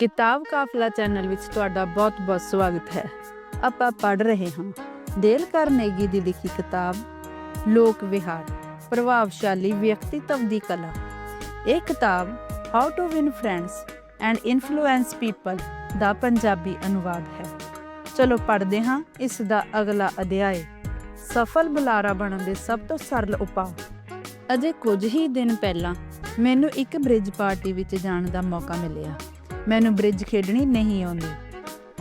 ਕਿਤਾਬ ਕਾਫਲਾ ਚੈਨਲ ਵਿੱਚ ਤੁਹਾਡਾ ਬਹੁਤ-ਬਹੁਤ ਸਵਾਗਤ ਹੈ। ਆਪਾਂ ਪੜ੍ਹ ਰਹੇ ਹਾਂ। ਡੇਲ ਕਾਰਨੇਗੀ ਦੀ ਲਿਖੀ ਕਿਤਾਬ, ਲੋਕ ਵਿਹਾਰ, ਪ੍ਰਭਾਵਸ਼ਾਲੀ ਵਿਅਕਤੀਤਵ ਦੀ ਕਲਾ। ਇਹ ਕਿਤਾਬ how to win friends and influence people ਦਾ ਪੰਜਾਬੀ ਅਨੁਵਾਦ ਹੈ। ਚਲੋ ਪੜ੍ਹਦੇ ਹਾਂ ਇਸ ਦਾ ਅਗਲਾ ਅਧਿਆਇ। ਸਫਲ ਬੁਲਾਰਾ ਬਣਨ ਦੇ ਸਭ ਤੋਂ ਸਰਲ ਉਪਾਅ। ਅਜੇ ਕੁਝ ਹੀ ਦਿਨ ਪਹਿਲਾਂ ਮੈਨੂੰ ਇੱਕ ਬ੍ਰਿਜ ਪਾਰਟੀ ਵਿੱਚ ਜਾਣ ਦਾ ਮੌਕਾ ਮਿਲਿਆ। ਮੈਨੂੰ ਬ੍ਰਿਜ ਖੇਡਣੀ ਨਹੀਂ ਆਉਂਦੀ।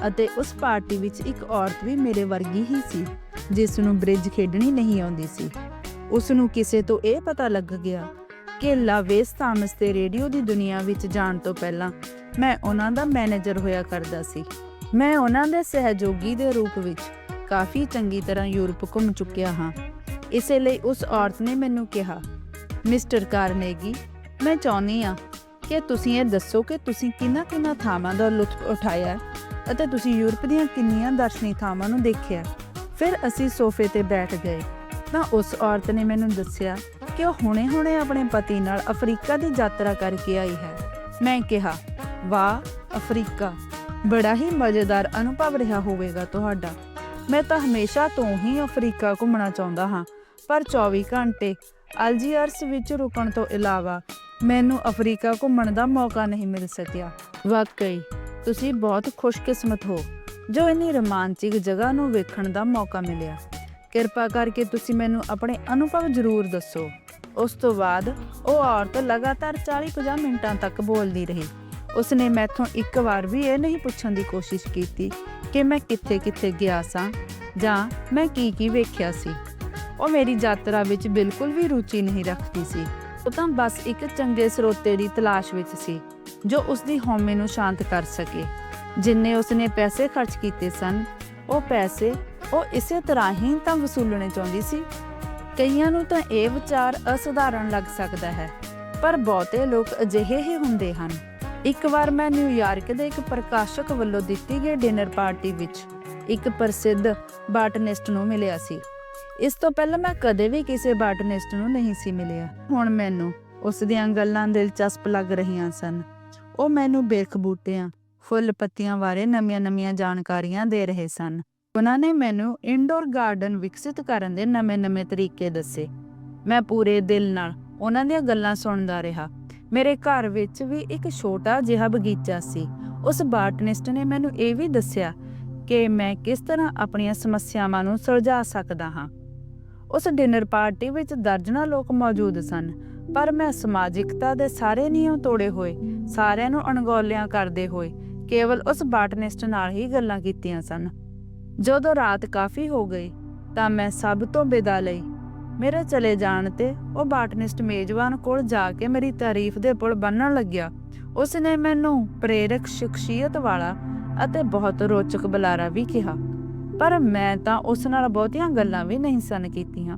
ਅਤੇ ਉਸ ਪਾਰਟੀ ਵਿੱਚ ਇੱਕ ਔਰਤ ਵੀ ਮੇਰੇ ਵਰਗੀ ਹੀ ਸੀ ਜਿਸ ਨੂੰ ਬ੍ਰਿਜ ਖੇਡਣੀ ਨਹੀਂ ਆਉਂਦੀ ਸੀ। ਉਸ ਨੂੰ ਕਿਸੇ ਤੋਂ ਇਹ ਪਤਾ ਲੱਗ ਗਿਆ ਕਿ ਲਾਵੇਸ ਥਾਮਸ ਤੇ ਰੇਡੀਓ ਦੀ ਦੁਨੀਆ ਵਿੱਚ ਜਾਣ ਤੋਂ ਪਹਿਲਾਂ ਮੈਂ ਉਹਨਾਂ ਦਾ ਮੈਨੇਜਰ ਹੋਇਆ ਕਰਦਾ ਸੀ। ਮੈਂ ਉਹਨਾਂ ਦੇ ਸਹਿਯੋਗੀ ਦੇ ਰੂਪ ਵਿੱਚ ਕਾਫੀ ਚੰਗੀ ਤਰ੍ਹਾਂ ਯੂਰਪ ਘੁੰਮ ਚੁੱਕਿਆ ਹਾਂ। ਇਸੇ ਲਈ ਉਸ ਔਰਤ ਨੇ ਮੈਨੂੰ ਕਿਹਾ, ਮਿਸਟਰ ਕਾਰਨੇਗੀ, ਮੈਂ ਚਾਹੁੰਦੀ ਆ ਕਿ ਤੁਸੀਂ ਇਹ ਦੱਸੋ ਕਿ ਤੁਸੀਂ ਕਿੰਨਾ ਕਿੰਨਾ ਥਾਵਾਂ ਦਾ ਲੁਤਫ ਉਠਾਇਆ ਅਤੇ ਤੁਸੀਂ ਯੂਰਪ ਦੀਆਂ ਕਿੰਨੀਆਂ ਦਰਸ਼ਨੀ ਥਾਵਾਂ ਨੂੰ ਦੇਖਿਆ ਫਿਰ ਅਸੀਂ ਸੋਫੇ ਤੇ ਬੈਠ ਗਏ। ਤਾਂ ਉਸ ਔਰਤ ਨੇ ਮੈਨੂੰ ਦੱਸਿਆ ਕਿ ਉਹ ਹੁਣੇ-ਹੁਣੇ ਆਪਣੇ ਪਤੀ ਨਾਲ ਅਫਰੀਕਾ ਦੀ ਯਾਤਰਾ ਕਰਕੇ ਆਈ ਹੈ। ਮੈਂ ਕਿਹਾ, ਵਾਹ, ਅਫਰੀਕਾ! ਬੜਾ ਹੀ ਮਜ਼ੇਦਾਰ ਅਨੁਭਵ ਰਿਹਾ ਹੋਵੇਗਾ ਤੁਹਾਡਾ। ਮੈਂ ਤਾਂ ਹਮੇਸ਼ਾ ਤੋਂ ਹੀ ਅਫਰੀਕਾ ਘੁੰਮਣਾ ਚਾਹੁੰਦਾ ਹਾਂ, ਪਰ 24 ਘੰਟੇ ਅਲਜੀਅਰਸ ਵਿੱਚ ਰੁਕਣ ਤੋਂ ਇਲਾਵਾ ਮੈਨੂੰ ਅਫਰੀਕਾ ਘੁੰਮਣ ਦਾ ਮੌਕਾ ਨਹੀਂ ਮਿਲ ਸਕਿਆ। ਵਾਕਈ, ਤੁਸੀਂ ਬਹੁਤ ਖੁਸ਼ਕਿਸਮਤ ਹੋ, ਜੋ ਇੰਨੀ ਰੋਮਾਂਚਿਕ ਜਗ੍ਹਾ ਨੂੰ ਵੇਖਣ ਦਾ ਮੌਕਾ ਮਿਲਿਆ। ਕਿਰਪਾ ਕਰਕੇ ਤੁਸੀਂ ਮੈਨੂੰ ਆਪਣੇ ਅਨੁਭਵ ਜ਼ਰੂਰ ਦੱਸੋ। ਉਸ ਤੋਂ ਬਾਅਦ ਉਹ ਔਰਤ ਲਗਾਤਾਰ 40-50 ਮਿੰਟਾਂ ਤੱਕ ਬੋਲਦੀ ਰਹੀ। ਉਸਨੇ ਮੈਥੋਂ ਇੱਕ ਵਾਰ ਵੀ ਇਹ ਨਹੀਂ ਪੁੱਛਣ ਦੀ ਕੋਸ਼ਿਸ਼ ਕੀਤੀ ਕਿ ਮੈਂ ਕਿੱਥੇ-ਕਿੱਥੇ ਗਿਆ ਸਾਂ ਜਾਂ ਮੈਂ ਕੀ-ਕੀ ਵੇਖਿਆ ਸੀ। ਉਹ ਮੇਰੀ ਯਾਤਰਾ ਵਿੱਚ ਬਿਲਕੁਲ ਵੀ ਰੁਚੀ ਨਹੀਂ ਰੱਖਦੀ ਸੀ। ਉਹ ਤਾਂ ਬਸ ਇੱਕ ਚੰਗੇ ਸਰੋਤੇ ਦੀ ਤਲਾਸ਼ ਵਿੱਚ ਸੀ, ਜੋ ਉਸ ਦੀ ਹਉਮੈ ਨੂੰ ਸ਼ਾਂਤ ਕਰ ਸਕੇ। ਜਿੰਨੇ ਉਸਨੇ ਪੈਸੇ ਖਰਚ ਕੀਤੇ ਸਨ, ਉਹ ਪੈਸੇ ਉਹ ਇਸੇ ਤਰ੍ਹਾਂ ਹੀ ਤਾਂ ਵਸੂਲਣੇ ਚਾਹੁੰਦੀ ਸੀ। ਕਈਆਂ ਨੂੰ ਤਾਂ ਇਹ ਵਿਚਾਰ ਅਸਧਾਰਨ ਲੱਗ ਸਕਦਾ ਹੈ, ਪਰ ਬਹੁਤੇ ਲੋਕ ਅਜਿਹੇ ਹੀ ਹੁੰਦੇ ਹਨ। ਇੱਕ ਵਾਰ ਮੈਂ ਨਿਊਯਾਰਕ ਦੇ ਇੱਕ ਪ੍ਰਕਾਸ਼ਕ ਵੱਲੋਂ ਦਿੱਤੀ ਗਈ ਡਿਨਰ ਪਾਰਟੀ ਵਿੱਚ ਇੱਕ ਪ੍ਰਸਿੱਧ ਬਾਟਨਿਸਟ ਨੂੰ ਮਿਲਿਆ ਸੀ। ਇਸ ਤੋਂ ਪਹਿਲਾਂ ਮੈਂ ਕਦੇ ਵੀ ਕਿਸੇ ਬਾਟਨਿਸਟ ਨੂੰ ਨਹੀਂ ਸੀ ਮਿਲਿਆ। ਹੁਣ ਮੈਨੂੰ ਉਸ ਦੀਆਂ ਗੱਲਾਂ ਦਿਲਚਸਪ ਲੱਗ ਰਹੀਆਂ ਸਨ। ਉਹ ਮੈਨੂੰ ਬਿਰਖ ਬੂਟਿਆਂ ਫੁੱਲ ਪੱਤੀਆਂ ਬਾਰੇ ਨਵੀਆਂ-ਨਵੀਆਂ ਜਾਣਕਾਰੀਆਂ ਦੇ ਰਹੇ ਸਨ। ਉਹਨਾਂ ਨੇ ਮੈਨੂੰ ਇਨਡੋਰ ਗਾਰਡਨ ਵਿਕਸਿਤ ਕਰਨ ਦੇ ਨਵੇਂ-ਨਵੇਂ ਤਰੀਕੇ ਦੱਸੇ। ਮੈਂ ਪੂਰੇ ਦਿਲ ਨਾਲ ਉਹਨਾਂ ਦੀਆਂ ਗੱਲਾਂ ਸੁਣਦਾ ਰਿਹਾ। ਮੇਰੇ ਘਰ ਵਿੱਚ ਵੀ ਇੱਕ ਛੋਟਾ ਜਿਹਾ ਬਗੀਚਾ ਸੀ। ਉਸ ਬਾਟਨਿਸਟ ਨੇ ਮੈਨੂੰ ਇਹ ਵੀ ਦੱਸਿਆ ਕਿ ਮੈਂ ਕਿਸ ਤਰ੍ਹਾਂ ਆਪਣੀਆਂ ਸਮੱਸਿਆਵਾਂ ਨੂੰ ਸੁਲਝਾ ਸਕਦਾ ਹਾਂ। ਉਸ ਡਿਨਰ ਪਾਰਟੀ ਵਿੱਚ ਦਰਜਨਾਂ ਲੋਕ ਮੌਜੂਦ ਸਨ। ਪਰ ਮੈਂ ਸਮਾਜਿਕਤਾ ਦੇ ਸਾਰੇ ਨਿਯਮ ਤੋੜੇ ਹੋਏ, ਸਾਰਿਆਂ ਨੂੰ ਅਣਗੌਲਿਆਂ ਕਰਦੇ ਹੋਏ, ਕੇਵਲ ਉਸ ਬਾਟਨਿਸਟ ਨਾਲ ਹੀ ਗੱਲਾਂ ਕੀਤੀਆਂ ਸਨ। ਜਦੋਂ ਰਾਤ ਕਾਫੀ ਹੋ ਗਈ, ਤਾਂ ਮੈਂ ਸਭ ਤੋਂ ਵਿਦਾ ਲਈ। ਮੇਰੇ ਚਲੇ ਜਾਣ ਤੇ ਉਹ ਬਾਟਨਿਸਟ ਮੇਜ਼ਬਾਨ ਕੋਲ ਜਾ ਕੇ ਮੇਰੀ ਤਾਰੀਫ ਦੇ ਪੁਲ ਬੰਨਣ ਲੱਗਿਆ। ਉਸ ਨੇ ਮੈਨੂੰ ਪ੍ਰੇਰਕ ਸ਼ਖਸੀਅਤ ਵਾਲਾ ਅਤੇ ਬਹੁਤ ਰੋਚਕ ਬੁਲਾਰਾ ਵੀ ਕਿਹਾ। ਪਰ ਮੈਂ ਤਾਂ ਉਸ ਨਾਲ ਬਹੁਤੀਆਂ ਗੱਲਾਂ ਵੀ ਨਹੀਂ ਸਨ ਕੀਤੀਆਂ।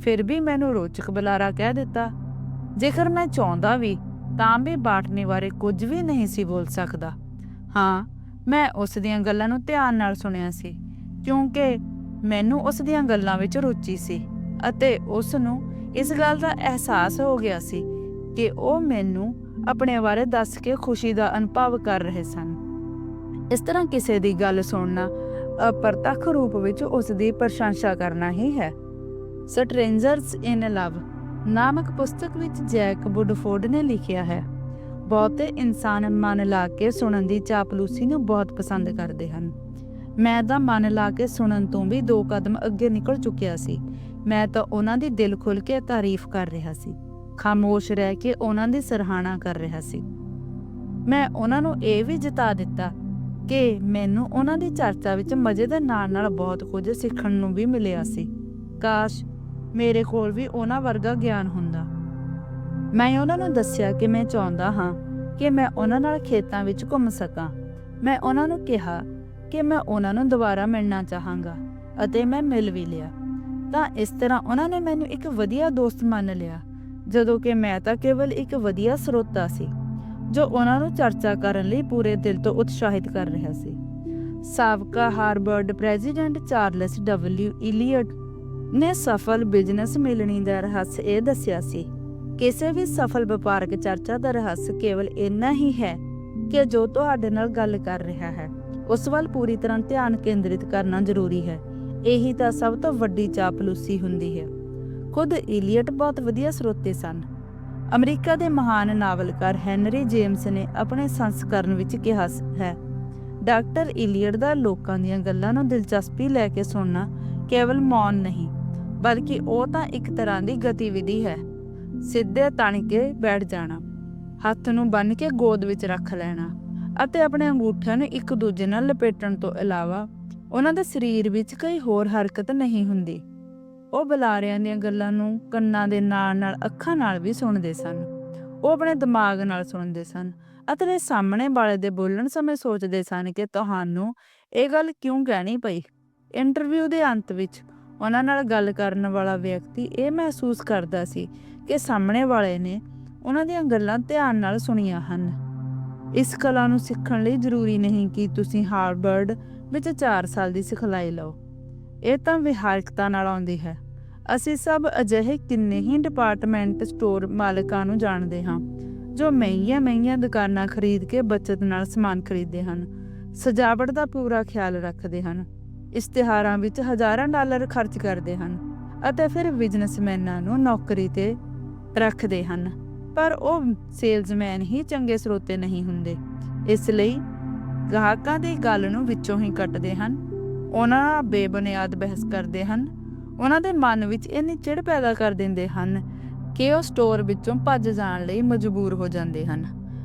ਫਿਰ ਵੀ ਮੈਨੂੰ ਰੋਚਕ ਬੁਲਾਰਾ ਕਹਿ ਦਿੱਤਾ, ਜੇਕਰ ਮੈਂ ਚਾਹੁੰਦਾ ਵੀ, ਤਾਂ ਵੀ ਬਾਟਨੀ ਬਾਰੇ ਕੁਝ ਵੀ ਨਹੀਂ ਸੀ ਬੋਲ ਸਕਦਾ। ਹਾਂ, ਮੈਂ ਉਸ ਦੀਆਂ ਗੱਲਾਂ ਨੂੰ ਧਿਆਨ ਨਾਲ ਸੁਣਿਆ ਸੀ, ਕਿਉਂਕਿ ਮੈਨੂੰ ਉਸ ਦੀਆਂ ਗੱਲਾਂ ਵਿੱਚ ਰੁਚੀ ਸੀ ਅਤੇ ਉਸ ਨੂੰ ਇਸ ਗੱਲ ਦਾ ਅਹਿਸਾਸ ਹੋ ਗਿਆ ਸੀ ਕਿ ਉਹ ਮੈਨੂੰ ਆਪਣੇ ਬਾਰੇ ਦੱਸ ਕੇ ਖੁਸ਼ੀ ਦਾ ਅਨੁਭਵ ਕਰ ਰਹੇ ਸਨ। ਇਸ ਤਰ੍ਹਾਂ ਕਿਸੇ ਦੀ ਗੱਲ ਸੁਣਨਾ ਅਪਰਤੱਖ ਰੂਪ ਵਿੱਚ ਉਸ ਦੀ ਪ੍ਰਸ਼ੰਸਾ ਕਰਨਾ ਹੀ ਹੈ। ਸਟ੍ਰੇਂਜਰਸ ਇਨ ਲਵ ਨਾਮਕ ਪੁਸਤਕ ਵਿੱਚ ਜੈਕ ਵੁੱਡਫੋਰਡ ਨੇ ਲਿਖਿਆ ਹੈ। ਬਹੁਤੇ ਇਨਸਾਨ ਮਨ ਲਾ ਕੇ ਸੁਣਨ ਦੀ ਚਾਪਲੂਸੀ ਨੂੰ ਬਹੁਤ ਪਸੰਦ ਕਰਦੇ ਹਨ। ਮੈਂ ਤਾਂ ਮਨ ਲਾ ਕੇ ਸੁਣਨ ਤੋਂ ਵੀ ਦੋ ਕਦਮ ਅੱਗੇ ਨਿਕਲ ਚੁੱਕਿਆ ਸੀ। ਮੈਂ ਤਾਂ ਉਹਨਾਂ ਦੀ ਦਿਲ ਖੁੱਲ ਕੇ ਤਾਰੀਫ ਕਰ ਰਿਹਾ ਸੀ। ਖਾਮੋਸ਼ ਰਹਿ ਕੇ ਉਹਨਾਂ ਦੀ ਸਰਾਹਨਾ ਕਰ ਰਿਹਾ ਸੀ। ਮੈਂ ਉਹਨਾਂ ਨੂੰ ਇਹ ਵੀ ਜਤਾ ਦਿੱਤਾ ਕਿ ਮੈਨੂੰ ਉਹਨਾਂ ਦੀ ਚਰਚਾ ਵਿੱਚ ਮਜ਼ੇ ਦੇ ਨਾਲ ਨਾਲ ਬਹੁਤ ਕੁਝ ਸਿੱਖਣ ਨੂੰ ਵੀ ਮਿਲਿਆ ਸੀ। ਕਾਸ਼ ਮੇਰੇ ਕੋਲ ਵੀ ਉਹਨਾਂ ਵਰਗਾ ਗਿਆਨ ਹੁੰਦਾ। ਮੈਂ ਉਹਨਾਂ ਨੂੰ ਦੱਸਿਆ ਕਿ ਮੈਂ ਚਾਹੁੰਦਾ ਹਾਂ ਕਿ ਮੈਂ ਉਹਨਾਂ ਨਾਲ ਖੇਤਾਂ ਵਿੱਚ ਘੁੰਮ ਸਕਾਂ। ਮੈਂ ਉਹਨਾਂ ਨੂੰ ਕਿਹਾ ਕਿ ਮੈਂ ਉਹਨਾਂ ਨੂੰ ਦੁਬਾਰਾ ਮਿਲਣਾ ਚਾਹਾਂਗਾ ਅਤੇ ਮੈਂ ਮਿਲ ਵੀ ਲਿਆ। ਤਾਂ ਇਸ ਤਰ੍ਹਾਂ ਉਹਨਾਂ ਨੇ ਮੈਨੂੰ ਇੱਕ ਵਧੀਆ ਦੋਸਤ ਮੰਨ ਲਿਆ, ਜਦੋਂ ਕਿ ਮੈਂ ਤਾਂ ਕੇਵਲ ਇੱਕ ਵਧੀਆ ਸਰੋਤਾ ਸੀ। ਜੋ ਉਹਨਾਂ ਨੂੰ ਚਰਚਾ ਕਰਨ ਲਈ ਪੂਰੇ ਦਿਲ ਤੋਂ ਉਤਸ਼ਾਹਿਤ ਕਰ ਰਿਹਾ ਸੀ। ਸਾਬਕਾ Harvard president Charles W Eliot ਨੇ ਸਫਲ ਬਿਜ਼ਨਸ ਮਿਲਣੀ ਦਾ ਰਹੱਸ ਇਹ ਦੱਸਿਆ ਸੀ, ਕਿਸੇ ਵੀ ਸਫਲ ਵਪਾਰਕ ਚਰਚਾ ਦਾ ਰਹੱਸ ਕੇਵਲ ਇੰਨਾ ਹੀ ਹੈ ਕਿ ਜੋ ਤੁਹਾਡੇ ਨਾਲ ਗੱਲ ਕਰ ਰਿਹਾ ਹੈ, ਉਸ ਵੱਲ ਪੂਰੀ ਤਰ੍ਹਾਂ ਧਿਆਨ ਕੇਂਦਰਿਤ ਕਰਨਾ ਜ਼ਰੂਰੀ ਹੈ। ਇਹੀ ਤਾਂ ਸਭ ਤੋਂ ਵੱਡੀ ਚਾਪਲੂਸੀ ਹੁੰਦੀ ਹੈ। ਖੁਦ ਇਲੀਅਟ ਬਹੁਤ ਵਧੀਆ ਸਰੋਤੇ ਸਨ। ਅਮਰੀਕਾ ਦੇ ਮਹਾਨ ਨਾਵਲਕਾਰ ਹੈਨਰੀ ਜੇਮਸ ਨੇ ਆਪਣੇ ਸੰਸਕਰਨ ਵਿੱਚ ਕਿਹਾ ਹੈ, ਡਾਕਟਰ ਇਲੀਅਟ ਦਾ ਲੋਕਾਂ ਦੀਆਂ ਗੱਲਾਂ ਨੂੰ ਦਿਲਚਸਪੀ ਲੈ ਕੇ ਸੁਣਨਾ ਕੇਵਲ ਮੌਨ ਨਹੀਂ, ਬਲਕਿ ਉਹ ਤਾਂ ਇੱਕ ਤਰ੍ਹਾਂ ਦੀ ਗਤੀਵਿਧੀ ਹੈ। ਸਿੱਧੇ ਤਣ ਕੇ ਬੈਠ ਜਾਣਾ, ਹੱਥ ਨੂੰ ਬੰਨ ਕੇ ਗੋਦ ਵਿੱਚ ਰੱਖ ਲੈਣਾ ਅਤੇ ਆਪਣੇ ਅੰਗੂਠਿਆਂ ਨੂੰ ਇੱਕ ਦੂਜੇ ਨਾਲ ਲਪੇਟਣ ਤੋਂ ਇਲਾਵਾ ਉਹਨਾਂ ਦੇ ਸਰੀਰ ਵਿੱਚ ਕੋਈ ਹੋਰ ਹਰਕਤ ਨਹੀਂ ਹੁੰਦੀ। ਉਹ ਬੁਲਾਰਿਆਂ ਦੀਆਂ ਗੱਲਾਂ ਨੂੰ ਕੰਨਾਂ ਦੇ ਨਾਲ ਨਾਲ ਅੱਖਾਂ ਨਾਲ ਵੀ ਸੁਣਦੇ ਸਨ। ਉਹ ਆਪਣੇ ਦਿਮਾਗ ਨਾਲ ਸੁਣਦੇ ਸਨ ਅਤੇ ਸਾਹਮਣੇ ਵਾਲੇ ਦੇ ਬੋਲਣ ਸਮੇਂ ਸੋਚਦੇ ਸਨ ਕਿ ਤੁਹਾਨੂੰ ਇਹ ਗੱਲ ਕਿਉਂ ਕਹਿਣੀ ਪਈ? ਇੰਟਰਵਿਊ ਦੇ ਅੰਤ ਵਿੱਚ ਉਹਨਾਂ ਨਾਲ ਗੱਲ ਕਰਨ ਵਾਲਾ ਵਿਅਕਤੀ ਇਹ ਮਹਿਸੂਸ ਕਰਦਾ ਸੀ ਕਿ ਸਾਹਮਣੇ ਵਾਲੇ ਨੇ ਉਹਨਾਂ ਦੀਆਂ ਗੱਲਾਂ ਧਿਆਨ ਨਾਲ ਸੁਣੀਆਂ ਹਨ। ਇਸ ਕਲਾ ਨੂੰ ਸਿੱਖਣ ਲਈ ਜ਼ਰੂਰੀ ਨਹੀਂ ਕਿ ਤੁਸੀਂ ਹਾਰਵਰਡ ਵਿੱਚ 4 ਸਾਲ ਦੀ ਸਿਖਲਾਈ ਲਓ। ਇਹ ਤਾਂ ਵਿਹਾਰਕਤਾ ਨਾਲ ਆਉਂਦੀ ਹੈ। ਅਸੀਂ ਸਭ ਅਜਿਹੇ ਕਿੰਨੇ ਹੀ ਡਿਪਾਰਟਮੈਂਟ ਸਟੋਰ ਮਾਲਕਾਂ ਨੂੰ ਜਾਣਦੇ ਹਾਂ, ਜੋ ਮਹਿੰਗੀਆਂ ਮਹਿੰਗੀਆਂ ਦੁਕਾਨਾਂ ਖਰੀਦ ਕੇ ਬਚਤ ਨਾਲ ਸਮਾਨ ਖਰੀਦਦੇ ਹਨ। ਸਜਾਵਟ ਦਾ ਪੂਰਾ ਖਿਆਲ ਰੱਖਦੇ ਹਨ। ਇਸ਼ਤਿਹਾਰਾਂ ਵਿੱਚ ਹਜ਼ਾਰਾਂ ਡਾਲਰ ਖਰਚ ਕਰਦੇ ਹਨ ਅਤੇ ਫਿਰ ਬਿਜ਼ਨਸਮੈਨਾਂ ਨੂੰ ਨੌਕਰੀ ਤੇ ਰੱਖਦੇ ਹਨ। ਪਰ ਉਹ ਸੇਲਜ਼ਮੈਨ ਹੀ ਚੰਗੇ ਸਰੋਤੇ ਨਹੀਂ ਹੁੰਦੇ। ਇਸ ਲਈ ਗਾਹਕਾਂ ਦੀ ਗੱਲ ਨੂੰ ਵਿੱਚੋਂ ਹੀ ਕੱਟਦੇ ਹਨ। ਉਹਨਾਂ ਨਾਲ ਬੇਬੁਨਿਆਦ ਬਹਿਸ ਕਰਦੇ ਹਨ। ਉਹਨਾਂ ਦੇ ਮਨ ਵਿੱਚ ਇੰਨੀ ਚਿੜ ਪੈਦਾ ਕਰ ਦਿੰਦੇ ਹਨ ਕਿ ਉਹ ਸਟੋਰ ਵਿੱਚੋਂ ਭੱਜ ਜਾਣ ਲਈ ਮਜਬੂਰ ਹੋ ਜਾਂਦੇ ਹਨ।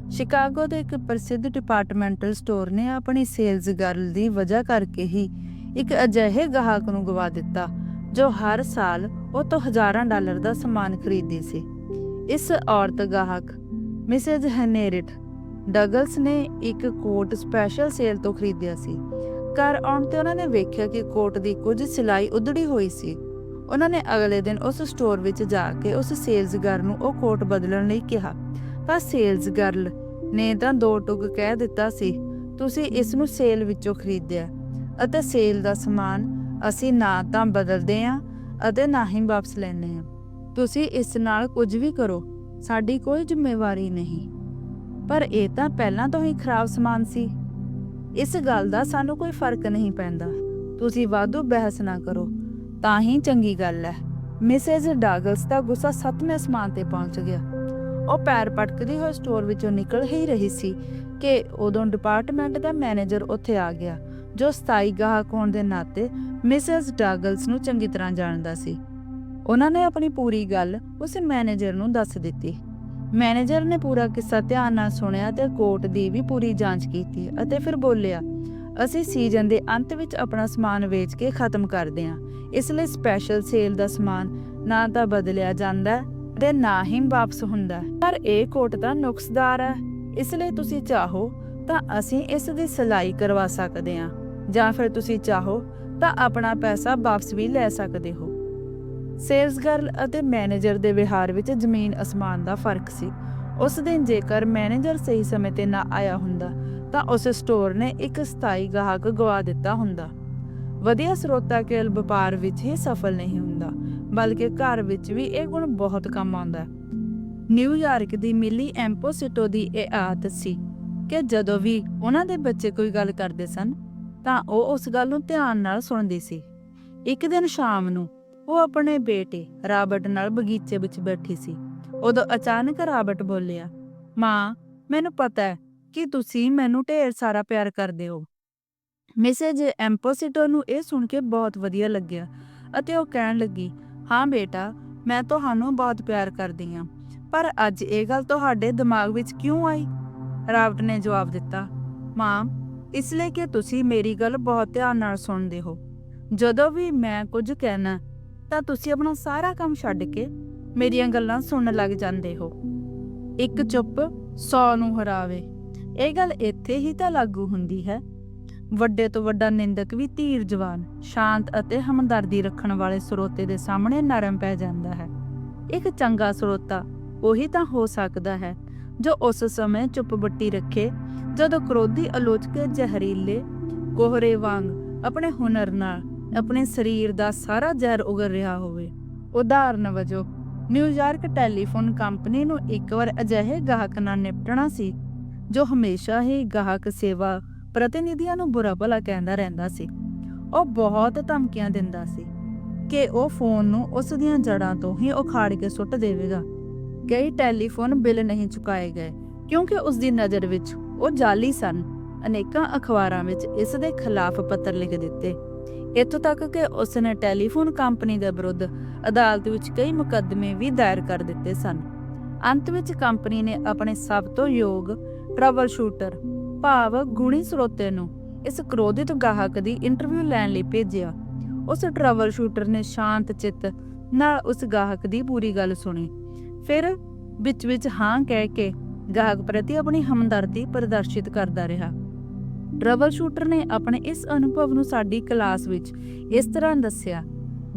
ਸ਼ਿਕਾਗੋ ਦੇ ਇੱਕ ਪ੍ਰਸਿੱਧ ਡਿਪਾਰਟਮੈਂਟਲ ਸਟੋਰ ਨੇ ਆਪਣੀ ਸੇਲਜ਼ ਗਰਲ ਦੀ ਵਜ੍ਹਾ ਕਰਕੇ ਹੀ ਇੱਕ ਅਜਿਹੇ ਗਾਹਕ ਨੂੰ ਗਵਾ ਦਿੱਤਾ, ਜੋ ਹਰ ਸਾਲ ਉਹ ਤੋਂ ਹਜ਼ਾਰਾਂ ਡਾਲਰ ਦਾ ਸਮਾਨ ਖਰੀਦਦੀ ਸੀ। ਇਸ ਔਰਤ ਗਾਹਕ, ਮਿਸੇਜ ਹੈਨੇਰਿਟ ਡਗਲਸ ਨੇ ਇੱਕ ਕੋਟ ਸਪੈਸ਼ਲ ਸੇਲ ਤੋਂ ਖਰੀਦਿਆ ਸੀ ਘਰ ਆਉਣ ਤੇ ਉਹਨਾਂ ਨੇ ਵੇਖਿਆ ਕਿ ਕੋਟ ਦੀ ਕੁਝ ਸਿਲਾਈ ਉਧੜੀ ਹੋਈ ਸੀ। ਉਹਨਾਂ ਨੇ ਅਗਲੇ ਦਿਨ ਉਸ ਸਟੋਰ ਵਿੱਚ ਜਾ ਕੇ ਉਸ ਸੇਲਜ਼ ਗਰਲ ਨੂੰ ਉਹ ਕੋਟ ਬਦਲਣ ਲਈ ਕਿਹਾ, ਤਾਂ ਸੇਲਜ਼ ਗਰਲ ਨੇ ਤਾਂ ਦੋ ਟੁਕ ਕਹਿ ਦਿੱਤਾ ਸੀ, ਤੁਸੀਂ ਇਸ ਨੂੰ ਸੇਲ ਵਿੱਚੋਂ ਖਰੀਦਿਆ, ਅਤੇ ਸੇਲ ਦਾ ਸਮਾਨ ਅਸੀਂ ਨਾ ਤਾਂ ਬਦਲਦੇ ਹਾਂ ਅਤੇ ਨਾ ਹੀ ਵਾਪਸ ਲੈਂਦੇ ਹਾਂ ਤੁਸੀਂ ਇਸ ਨਾਲ ਕੁਝ ਵੀ ਕਰੋ, ਸਾਡੀ ਕੋਈ ਜ਼ਿੰਮੇਵਾਰੀ ਨਹੀਂ। ਪਰ ਇਹ ਤਾਂ ਪਹਿਲਾਂ ਤੋਂ ਹੀ ਖਰਾਬ ਸਮਾਨ ਸੀ। ਇਸ ਗੱਲ ਦਾ ਸਾਨੂੰ ਕੋਈ ਫ਼ਰਕ ਨਹੀਂ ਪੈਂਦਾ। ਤੁਸੀਂ ਵਾਧੂ ਬਹਿਸ ਨਾ ਕਰੋ। ਤਾਂ ਹੀ ਚੰਗੀ ਗੱਲ ਹੈ। ਮਿਸੇਸ ਡਾਗਲਸ ਦਾ ਗੁੱਸਾ ਸੱਤਵੇਂ ਅਸਮਾਨ ਤੇ ਪਹੁੰਚ ਗਿਆ। ਉਹ ਪੈਰ ਪਟਕਦੀ ਹੋਈ ਸਟੋਰ ਵਿੱਚੋਂ ਨਿਕਲ ਹੀ ਰਹੀ ਸੀ ਕਿ ਉਦੋਂ ਡਿਪਾਰਟਮੈਂਟ ਦਾ ਮੈਨੇਜਰ ਉੱਥੇ ਆ ਗਿਆ, ਜੋ ਸਥਾਈ ਗਾਹਕ ਹੋਣ ਦੇ ਨਾਤੇ ਮਿਸੇਸ ਡਾਗਲਸ ਨੂੰ ਚੰਗੀ ਤਰ੍ਹਾਂ ਜਾਣਦਾ ਸੀ। ਉਹਨਾਂ ਨੇ ਆਪਣੀ ਪੂਰੀ ਗੱਲ ਉਸ ਮੈਨੇਜਰ ਨੂੰ ਦੱਸ ਦਿੱਤੀ। ਮੈਨੇਜਰ ਨੇ ਪੂਰਾ ਕਿੱਸਾ ਧਿਆਨ ਨਾਲ ਸੁਣਿਆ ਤੇ ਕੋਰਟ ਦੀ ਵੀ ਪੂਰੀ ਜਾਂਚ ਕੀਤੀ ਅਤੇ ਫਿਰ ਬੋਲਿਆ, ਅਸੀਂ ਸੀਜ਼ਨ ਦੇ ਅੰਤ ਵਿੱਚ ਆਪਣਾ ਸਮਾਨ ਵੇਚ ਕੇ ਖਤਮ ਕਰਦੇ ਹਾਂ। ਇਸ ਲਈ ਸਪੈਸ਼ਲ ਸੇਲ ਦਾ ਸਮਾਨ ਨਾ ਤਾਂ ਬਦਲਿਆ ਜਾਂਦਾ ਹੈ ਤੇ ਨਾ ਹੀ ਵਾਪਸ ਹੁੰਦਾ ਪਰ ਇਹ ਕੋਟ ਦਾ ਨੁਕਸਦਾਰ ਹੈ। ਇਸ ਲਈ ਤੁਸੀਂ ਚਾਹੋ ਤਾਂ ਅਸੀਂ ਇਸ ਦੀ ਸਿਲਾਈ ਕਰਵਾ ਸਕਦੇ ਹਾਂ। ਜਾਂ ਫਿਰ ਤੁਸੀਂ ਚਾਹੋ ਤਾਂ ਆਪਣਾ ਪੈਸਾ ਵਾਪਸ ਵੀ ਲੈ ਸਕਦੇ ਹੋ। ਸੇਲਸ ਗਰਲ ਅਤੇ ਮੈਨੇਜਰ ਦੇ ਵਿਹਾਰ ਵਿੱਚ ਜ਼ਮੀਨ ਅਸਮਾਨ ਦਾ ਫ਼ਰਕ ਸੀ। ਉਸ ਦਿਨ ਜੇਕਰ ਮੈਨੇਜਰ ਸਹੀ ਸਮੇਂ ਤੇ ਨਾ ਆਇਆ ਹੁੰਦਾ, ਤਾਂ ਉਸ ਸਟੋਰ ਨੇ ਇੱਕ ਸਥਾਈ ਗਾਹਕ ਗਵਾ ਦਿੱਤਾ ਹੁੰਦਾ। ਵਧੀਆ ਸਰੋਤਾ ਕੇਵਲ ਵਪਾਰ ਵਿੱਚ ਹੀ ਸਫਲ ਨਹੀਂ ਹੁੰਦਾ, ਬਲਕਿ ਘਰ ਵਿੱਚ ਵੀ ਇਹ ਗੁਣ ਬਹੁਤ ਕੰਮ ਆਉਂਦਾ ਨਿਊਯਾਰਕ ਦੀ ਮਿਲੀ ਐਮਪੋਸਿਟੋ ਦੀ ਇਹ ਆਦਤ ਸੀ ਕਿ ਜਦੋਂ ਵੀ ਉਹਨਾਂ ਦੇ ਬੱਚੇ ਕੋਈ ਗੱਲ ਕਰਦੇ ਸਨ, ਤਾਂ ਉਹ ਉਸ ਗੱਲ ਨੂੰ ਧਿਆਨ ਨਾਲ ਸੁਣਦੀ ਸੀ। ਇੱਕ ਦਿਨ ਸ਼ਾਮ ਨੂੰ ਉਹ ਆਪਣੇ ਬੇਟੇ ਰਾਬਰਟ ਨਾਲ ਬਗੀਚੇ ਵਿੱਚ ਬੈਠੀ ਸੀ। ਉਦੋਂ ਅਚਾਨਕ ਰਾਬਰਟ ਬੋਲਿਆ, ਮਾਂ, ਮੈਨੂੰ ਪਤਾ ਹੈ ਕਿ ਤੁਸੀਂ ਮੈਨੂੰ ਢੇਰ ਸਾਰਾ ਪਿਆਰ ਕਰਦੇ ਹੋ। ਮਿਸੇਜ ਐਂਪੋਸਿਟੋ ਨੂੰ ਇਹ ਸੁਣ ਕੇ ਬਹੁਤ ਵਧੀਆ ਲੱਗਿਆ ਅਤੇ ਉਹ ਕਹਿਣ ਲੱਗੀ, ਹਾਂ ਬੇਟਾ, ਮੈਂ ਤੁਹਾਨੂੰ ਬਹੁਤ ਪਿਆਰ ਕਰਦੀ ਹਾਂ, ਪਰ ਅੱਜ ਇਹ ਗੱਲ ਤੁਹਾਡੇ ਦਿਮਾਗ ਵਿੱਚ ਕਿਉਂ ਆਈ? ਰਾਬਰਟ ਨੇ ਜਵਾਬ ਦਿੱਤਾ, ਮਾਂ, ਇਸ ਲਈ ਕਿ ਤੁਸੀਂ ਮੇਰੀ ਗੱਲ ਬਹੁਤ ਧਿਆਨ ਨਾਲ ਸੁਣਦੇ ਹੋ। ਜਦੋਂ ਵੀ ਮੈਂ ਕੁਝ ਕਹਿਣਾ ਤਾਂ ਤੁਸੀਂ ਆਪਣਾ ਸਾਰਾ ਕੰਮ ਛੱਡ ਕੇ ਮੇਰੀਆਂ ਗੱਲਾਂ ਸੁਣਨ ਲੱਗ ਜਾਂਦੇ ਹੋ। ਇੱਕ ਚੁੱਪ 100 ਨੂੰ ਹਰਾਵੇ। ਇਹ ਗੱਲ ਇੱਥੇ ਹੀ ਤਾਂ ਲਾਗੂ ਹੁੰਦੀ ਹੈ। ਵੱਡੇ ਤੋਂ ਵੱਡਾ ਨਿੰਦਕ ਵੀ ਧੀਰ ਜਵਾਨ, ਸ਼ਾਂਤ ਅਤੇ ਹਮਦਰਦੀ ਰੱਖਣ ਵਾਲੇ ਸਰੋਤੇ ਦੇ ਸਾਹਮਣੇ ਨਰਮ ਪੈ ਜਾਂਦਾ ਹੈ। ਇੱਕ ਚੰਗਾ ਸਰੋਤਾ ਉਹੀ ਤਾਂ ਹੋ ਸਕਦਾ ਹੈ, ਜੋ ਉਸ ਸਮੇਂ ਚੁੱਪ ਬੱਟੀ ਰੱਖੇ, ਜਦੋਂ ਕ੍ਰੋਧੀ ਆਲੋਚਕ ਜ਼ਹਿਰੀਲੇ ਕੋਹਰੇ ਵਾਂਗ ਆਪਣੇ ਹੁਨਰ ਨਾਲ ਆਪਣੇ ਸਰੀਰ ਦਾ ਸਾਰਾ ਜ਼ਹਿਰ ਉਗਰ ਰਿਹਾ ਹੋਵੇ। ਉਦਾਹਰਨ ਵਜੋਂ ਨਿਊਯਾਰਕ ਟੈਲੀਫੋਨ ਕੰਪਨੀ ਨੂੰ ਇੱਕ ਵਾਰ ਅਜਿਹੇ ਗਾਹਕ ਨਾਲ ਨਿਪਟਣਾ ਸੀ, ਜੋ ਹਮੇਸ਼ਾ ਹੀ ਗਾਹਕ ਸੇਵਾ ਪ੍ਰਤੀਨਿਧੀਆਂ ਨੂੰ ਬੁਰਾ ਭਲਾ ਕਹਿੰਦਾ ਰਹਿੰਦਾ ਸੀ। ਉਹ ਬਹੁਤ ਧਮਕੀਆਂ ਦਿੰਦਾ ਸੀ ਕਿ ਉਹ ਫੋਨ ਨੂੰ ਉਸ ਦੀਆਂ ਜੜ੍ਹਾਂ ਤੋਂ ਹੀ ਉਖਾੜ ਕੇ ਸੁੱਟ ਦੇਵੇਗਾ। ਕਈ ਟੈਲੀਫੋਨ ਬਿੱਲ ਨਹੀਂ ਚੁਕਾਏ ਗਏ, ਕਿਉਂਕਿ ਉਸ ਦੀ ਨਜ਼ਰ ਵਿੱਚ ਉਹ ਜਾਲੀ ਸਨ। ਅਨੇਕਾਂ ਅਖਬਾਰਾਂ ਵਿੱਚ ਇਸ ਦੇ ਖਿਲਾਫ ਪੱਤਰ ਲਿਖ ਦਿੱਤੇ। ਇੱਥੋਂ ਤੱਕ ਕਿ ਉਸ ਨੇ ਟੈਲੀਫੋਨ ਕੰਪਨੀ ਦੇ ਵਿਰੁੱਧ ਅਦਾਲਤ ਵਿੱਚ ਕਈ ਮੁਕੱਦਮੇ ਵੀ ਦਾਇਰ ਕਰ ਦਿੱਤੇ ਸਨ। ਅੰਤ ਵਿੱਚ ਕੰਪਨੀ ਨੇ ਆਪਣੇ ਸਭ ਤੋਂ ਯੋਗ ਟਰਬਲ ਸ਼ੂਟਰ ਭਾਵ ਗੁਣੀ ਸਰੋਤੇ ਨੂੰ ਇਸ ਕ੍ਰੋਧਿਤ ਗਾਹਕ ਦੀ ਇੰਟਰਵਿਊ ਲੈਣ ਲਈ ਭੇਜਿਆ। ਉਸ ਟਰਬਲ ਸ਼ੂਟਰ ਨੇ ਸ਼ਾਂਤ ਚਿੱਤ ਨਾਲ ਉਸ ਗਾਹਕ ਦੀ ਪੂਰੀ ਗੱਲ ਸੁਣੀ। ਫਿਰ ਵਿੱਚ ਵਿੱਚ ਹਾਂ ਕਹਿ ਕੇ ਗਾਹਕ ਪ੍ਰਤੀ ਆਪਣੀ ਹਮਦਰਦੀ ਪ੍ਰਦਰਸ਼ਿਤ ਕਰਦਾ ਰਿਹਾ। ਟਰਬਲ ਸ਼ੂਟਰ ਨੇ ਆਪਣੇ ਇਸ ਅਨੁਭਵ ਨੂੰ ਸਾਡੀ ਕਲਾਸ ਵਿੱਚ ਇਸ ਤਰ੍ਹਾਂ ਦੱਸਿਆ,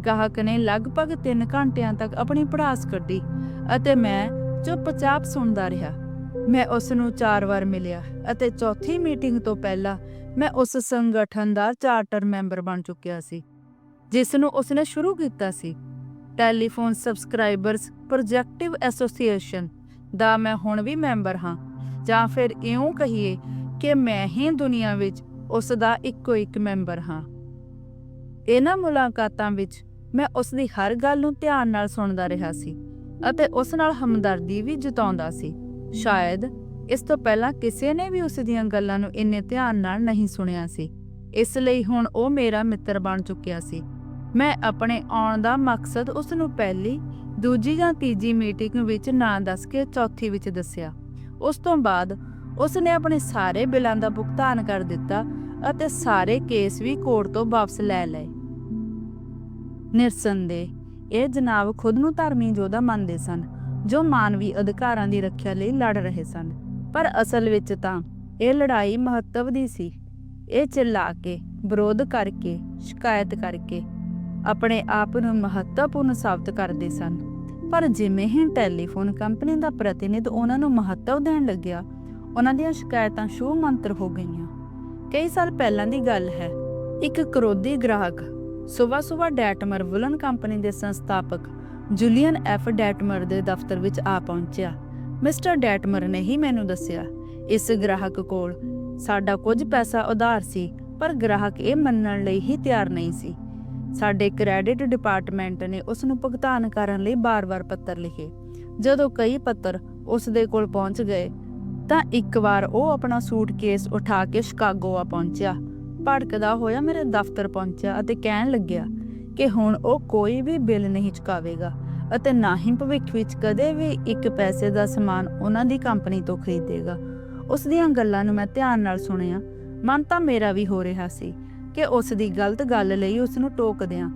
ਗਾਹਕ ਨੇ ਲਗਭਗ 3 ਘੰਟਿਆਂ ਤੱਕ ਆਪਣੀ ਪੜਾਸ ਕੱਢੀ ਅਤੇ ਮੈਂ ਚੁੱਪਚਾਪ ਸੁਣਦਾ ਰਿਹਾ। ਮੈਂ ਉਸ ਨੂੰ ਚਾਰ ਵਾਰ ਮਿਲਿਆ ਅਤੇ ਚੌਥੀ ਮੀਟਿੰਗ ਤੋਂ ਪਹਿਲਾਂ ਮੈਂ ਉਸ ਸੰਗਠਨ ਦਾ ਚਾਰਟਰ ਮੈਂਬਰ ਬਣ ਚੁੱਕਿਆ ਸੀ, ਜਿਸ ਨੂੰ ਉਸਨੇ ਸ਼ੁਰੂ ਕੀਤਾ ਸੀ। ਟੈਲੀਫੋਨ ਸਬਸਕ੍ਰਾਈਬਰਸ, ਪ੍ਰੋਜੈਕਟਿਵ ਐਸੋਸੀਏਸ਼ਨ ਦਾ ਮੈਂ ਹੁਣ ਵੀ ਮੈਂਬਰ ਹਾਂ ਜਾਂ ਫਿਰ ਇਉਂ ਕਹੀਏ ਕਿ ਮੈਂ ਹੀ ਦੁਨੀਆ ਵਿੱਚ ਉਸ ਦਾ ਇੱਕੋ ਇੱਕ ਮੈਂਬਰ ਹਾਂ। ਇਹਨਾਂ ਮੁਲਾਕਾਤਾਂ ਵਿੱਚ ਮੈਂ ਉਸ ਦੀ ਹਰ ਗੱਲ ਨੂੰ ਧਿਆਨ ਨਾਲ ਸੁਣਦਾ ਰਿਹਾ ਸੀ ਅਤੇ ਉਸ ਨਾਲ ਹਮਦਰਦੀ ਵੀ ਜਤਾਉਂਦਾ ਸੀ। ਸ਼ਾਇਦ ਇਸ ਤੋਂ ਪਹਿਲਾਂ ਕਿਸੇ ਨੇ ਵੀ ਉਸ ਦੀਆਂ ਗੱਲਾਂ ਨੂੰ ਇੰਨੇ ਧਿਆਨ ਨਾਲ ਨਹੀਂ ਸੁਣਿਆ ਸੀ। ਇਸ ਲਈ ਹੁਣ ਉਹ ਮੇਰਾ ਮਿੱਤਰ ਬਣ ਚੁੱਕਿਆ ਸੀ। ਮੈਂ ਆਪਣੇ ਆਉਣ ਦਾ ਮਕਸਦ ਉਸ ਨੂੰ ਪਹਿਲੀ, ਦੂਜੀ ਜਾਂ ਤੀਜੀ ਮੀਟਿੰਗ ਵਿੱਚ ਨਾ ਦੱਸ ਕੇ ਚੌਥੀ ਵਿੱਚ ਦੱਸਿਆ। ਉਸ ਤੋਂ ਬਾਅਦ ਉਸ ਨੇ ਆਪਣੇ ਸਾਰੇ ਬਿੱਲਾਂ ਦਾ ਭੁਗਤਾਨ ਕਰ ਦਿੱਤਾ ਅਤੇ ਸਾਰੇ ਕੇਸ ਵੀ ਕੋਰਟ ਤੋਂ ਵਾਪਸ ਲੈ ਲਏ। ਨਿਰਸੰਦੇਹ, ਇਹ ਜਨਾਬ ਖੁਦ ਨੂੰ ਧਰਮੀ ਯੋਧਾ ਮੰਨਦੇ ਸਨ, ਜੋ ਮਾਨਵੀ ਅਧਿਕਾਰਾਂ ਦੀ ਰੱਖਿਆ ਲਈ ਲੜ ਰਹੇ ਸਨ। ਪਰ ਅਸਲ ਵਿੱਚ ਤਾਂ ਇਹ ਲੜਾਈ ਮਹੱਤਵ ਦੀ ਸੀ। ਇਹ ਚਿੱਲਾ ਕੇ, ਵਿਰੋਧ ਕਰਕੇ, ਸ਼ਿਕਾਇਤ ਕਰਕੇ ਆਪਣੇ ਆਪ ਨੂੰ ਮਹੱਤਵਪੂਰਨ ਸਾਬਤ ਕਰਦੇ ਸਨ। ਪਰ ਜਿਵੇਂ ਹੀ ਟੈਲੀਫੋਨ ਕੰਪਨੀ ਦਾ ਪ੍ਰਤੀਨਿਧ ਉਹਨਾਂ ਨੂੰ ਮਹੱਤਵ ਦੇਣ ਲੱਗਿਆ ਉਹਨਾਂ ਦੀਆਂ ਸ਼ਿਕਾਇਤਾਂ ਸ਼ੂ ਮੰਤਰ ਹੋ ਗਈਆਂ। ਕਈ ਸਾਲ ਪਹਿਲਾਂ ਦੀ ਗੱਲ ਹੈ, ਇੱਕ ਕਰੋਧੀ ਗ੍ਰਾਹਕ ਸਵੇਰ ਸਵੇਰ ਡੈਟਮਰ ਵੁਲਨ ਕੰਪਨੀ ਦੇ ਸੰਸਥਾਪਕ ਜੂਲੀਅਨ ਐਫ ਡੈਟਮਰ ਦੇ ਦਫ਼ਤਰ ਵਿੱਚ ਆ ਪਹੁੰਚਿਆ। ਮਿਸਟਰ ਡੈਟਮਰ ਨੇ ਹੀ ਮੈਨੂੰ ਦੱਸਿਆ, ਇਸ ਗ੍ਰਾਹਕ ਕੋਲ ਸਾਡਾ ਕੁਝ ਪੈਸਾ ਉਧਾਰ ਸੀ, ਪਰ ਗ੍ਰਾਹਕ ਇਹ ਮੰਨਣ ਲਈ ਹੀ ਤਿਆਰ ਨਹੀਂ ਸੀ। ਸਾਡੇ ਕ੍ਰੈਡਿਟ ਡਿਪਾਰਟਮੈਂਟ ਨੇ ਉਸ ਨੂੰ ਭੁਗਤਾਨ ਕਰਨ ਲਈ ਬਾਰ-ਬਾਰ ਪੱਤਰ ਲਿਖੇ। ਜਦੋਂ ਕਈ ਪੱਤਰ ਉਸ ਦੇ ਕੋਲ ਪਹੁੰਚ ਗਏ ਤਾਂ ਇੱਕ ਵਾਰ ਉਹ ਆਪਣਾ ਸੂਟਕੇਸ ਉਠਾ ਕੇ ਸ਼ਿਕਾਗੋ ਆ ਪਹੁੰਚਿਆ। ਭੜਕਦਾ ਹੋਇਆ ਮੇਰੇ ਦਫ਼ਤਰ ਪਹੁੰਚਿਆ ਅਤੇ ਕਹਿਣ ਲੱਗਿਆ ਕਿ ਹੁਣ ਉਹ ਕੋਈ ਵੀ ਬਿੱਲ ਨਹੀਂ ਚੁਕਾਵੇਗਾ ਅਤੇ ਨਾ ਹੀ ਭਵਿੱਖ ਵਿੱਚ ਕਦੇ ਵੀ ਇੱਕ ਪੈਸੇ ਦਾ ਸਮਾਨ ਉਹਨਾਂ ਦੀ ਕੰਪਨੀ ਤੋਂ ਖਰੀਦੇਗਾ। ਉਸ ਦੀਆਂ ਗੱਲਾਂ ਨੂੰ ਮੈਂ ਧਿਆਨ ਨਾਲ ਸੁਣਿਆ। ਮਨ ਤਾਂ ਮੇਰਾ ਵੀ ਹੋ ਰਿਹਾ ਸੀ ਕਿ ਉਸ ਦੀ ਗਲਤ ਗੱਲ ਲਈ ਉਸ ਨੂੰ ਟੋਕ ਦਿਆਂ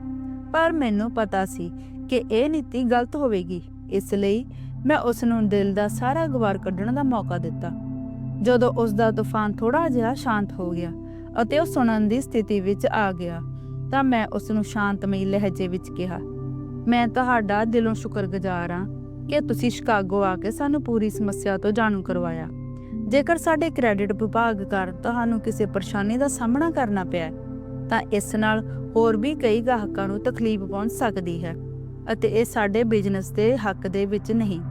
ਪਰ ਮੈਨੂੰ ਪਤਾ ਸੀ ਕਿ ਇਹ ਨੀਤੀ ਗਲਤ ਹੋਵੇਗੀ, ਇਸ ਲਈ ਮੈਂ ਉਸ ਨੂੰ ਦਿਲ ਦਾ ਸਾਰਾ ਗਵਾਰ ਕੱਢਣ ਦਾ ਮੌਕਾ ਦਿੱਤਾ। ਜਦੋਂ ਉਸ ਦਾ ਤੂਫਾਨ ਥੋੜਾ ਜਿਹਾ ਸ਼ਾਂਤ ਹੋ ਗਿਆ ਅਤੇ ਉਹ ਸੁਣਨ ਦੀ ਸਥਿਤੀ ਵਿੱਚ ਆ ਗਿਆ, ਤਾਂ ਮੈਂ ਉਸ ਨੂੰ ਸ਼ਾਂਤਮਈ ਲਹਿਜੇ ਵਿੱਚ ਕਿਹਾ, ਮੈਂ ਤੁਹਾਡਾ ਦਿਲੋਂ ਸ਼ੁਕਰਗੁਜ਼ਾਰ ਹਾਂ ਕਿ ਤੁਸੀਂ ਸ਼ਿਕਾਗੋ ਆ ਕੇ ਸਾਨੂੰ ਪੂਰੀ ਸਮੱਸਿਆ ਤੋਂ ਜਾਣੂ ਕਰਵਾਇਆ। ਜੇਕਰ ਸਾਡੇ ਕ੍ਰੈਡਿਟ ਵਿਭਾਗ ਕਾਰਨ ਤੁਹਾਨੂੰ ਕਿਸੇ ਪਰੇਸ਼ਾਨੀ ਦਾ ਸਾਹਮਣਾ ਕਰਨਾ ਪਿਆ ਤਾਂ ਇਸ ਨਾਲ ਹੋਰ ਵੀ ਕਈ ਗਾਹਕਾਂ ਨੂੰ ਤਕਲੀਫ ਪਹੁੰਚ ਸਕਦੀ ਹੈ ਅਤੇ ਇਹ ਸਾਡੇ ਬਿਜ਼ਨਸ ਦੇ ਹੱਕ ਦੇ ਵਿੱਚ ਨਹੀਂ।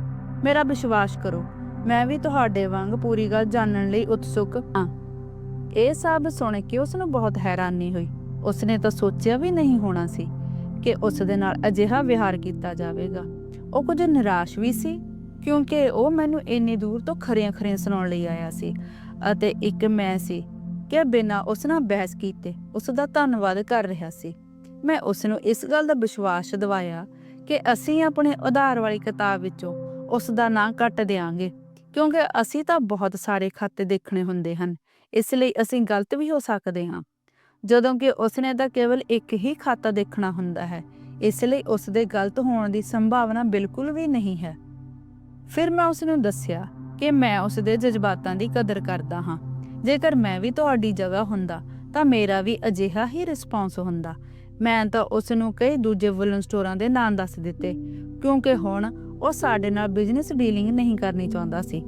ਮੇਰਾ ਵਿਸ਼ਵਾਸ ਕਰੋ, ਮੈਂ ਵੀ ਤੁਹਾਡੇ ਵਾਂਗ ਪੂਰੀ ਗੱਲ ਜਾਣਨ ਲਈ ਉਤਸੁਕ ਹਾਂ। ਇਹ ਸਭ ਸੁਣ ਕੇ ਉਸ ਨੂੰ ਬਹੁਤ ਹੈਰਾਨੀ ਹੋਈ। ਉਸਨੇ ਤਾਂ ਸੋਚਿਆ ਵੀ ਨਹੀਂ ਹੋਣਾ ਸੀ ਕਿ ਉਸ ਦੇ ਨਾਲ ਅਜਿਹਾ ਵਿਹਾਰ ਕੀਤਾ ਜਾਵੇਗਾ। ਉਹ ਕੁਝ ਨਿਰਾਸ਼ ਵੀ ਸੀ, ਕਿਉਂਕਿ ਉਹ ਮੈਨੂੰ ਇੰਨੀ ਦੂਰ ਤੋਂ ਖਰੀਆਂ ਖਰੀਆਂ ਸੁਣਾਉਣ ਲਈ ਆਇਆ ਸੀ ਅਤੇ ਇੱਕ ਮੈਂ ਸੀ ਕਿ ਬਿਨਾਂ ਉਸ ਨਾਲ ਬਹਿਸ ਕੀਤੇ ਉਸ ਦਾ ਧੰਨਵਾਦ ਕਰ ਰਿਹਾ ਸੀ। ਮੈਂ ਉਸ ਨੂੰ ਇਸ ਗੱਲ ਦਾ ਵਿਸ਼ਵਾਸ ਦਿਵਾਇਆ ਕਿ ਅਸੀਂ ਆਪਣੇ ਉਧਾਰ ਵਾਲੀ ਕਿਤਾਬ ਵਿੱਚੋਂ ਉਸ ਦਾ ਨਾਂ ਕੱਟ ਦੇਵਾਂਗੇ ਕਿਉਂਕਿ ਅਸੀਂ ਤਾਂ ਬਹੁਤ ਸਾਰੇ ਖਾਤੇ ਦੇਖਣੇ ਹੁੰਦੇ ਹਨ, ਇਸ ਲਈ ਅਸੀਂ ਗਲਤ ਵੀ ਹੋ ਸਕਦੇ ਹਾਂ। ਜਦੋਂ ਕਿ ਉਸਨੇ ਤਾਂ ਕੇਵਲ ਇੱਕ ਹੀ ਖਾਤਾ ਦੇਖਣਾ ਹੁੰਦਾ ਹੈ, ਇਸ ਲਈ ਉਸ ਦੇ ਗਲਤ ਹੋਣ ਦੀ ਸੰਭਾਵਨਾ ਬਿਲਕੁਲ ਵੀ ਨਹੀਂ ਹੈ। ਫਿਰ ਮੈਂ ਉਸ ਨੂੰ ਦੱਸਿਆ ਕਿ ਮੈਂ ਉਸ ਦੇ ਜਜ਼ਬਾਤਾਂ ਦੀ ਕਦਰ ਕਰਦਾ ਹਾਂ। ਜੇਕਰ ਮੈਂ ਵੀ ਤੁਹਾਡੀ ਜਗ੍ਹਾ ਹੁੰਦਾ, ਤਾਂ ਮੇਰਾ ਵੀ ਅਜਿਹਾ ਹੀ ਰਿਸਪੌਂਸ ਹੁੰਦਾ। ਮੈਂ ਤਾਂ ਉਸ ਨੂੰ ਕਈ ਦੂਜੇ ਵੁਲਨ ਸਟੋਰਾਂ ਦੇ ਨਾਂ ਦੱਸ ਦਿੱਤੇ, ਕਿਉਂਕਿ ਹੁਣ ਉਹ ਸਾਡੇ ਨਾਲ ਬਿਜ਼ਨਸ ਡੀਲਿੰਗ ਨਹੀਂ ਕਰਨੀ ਚਾਹੁੰਦਾ ਸੀ।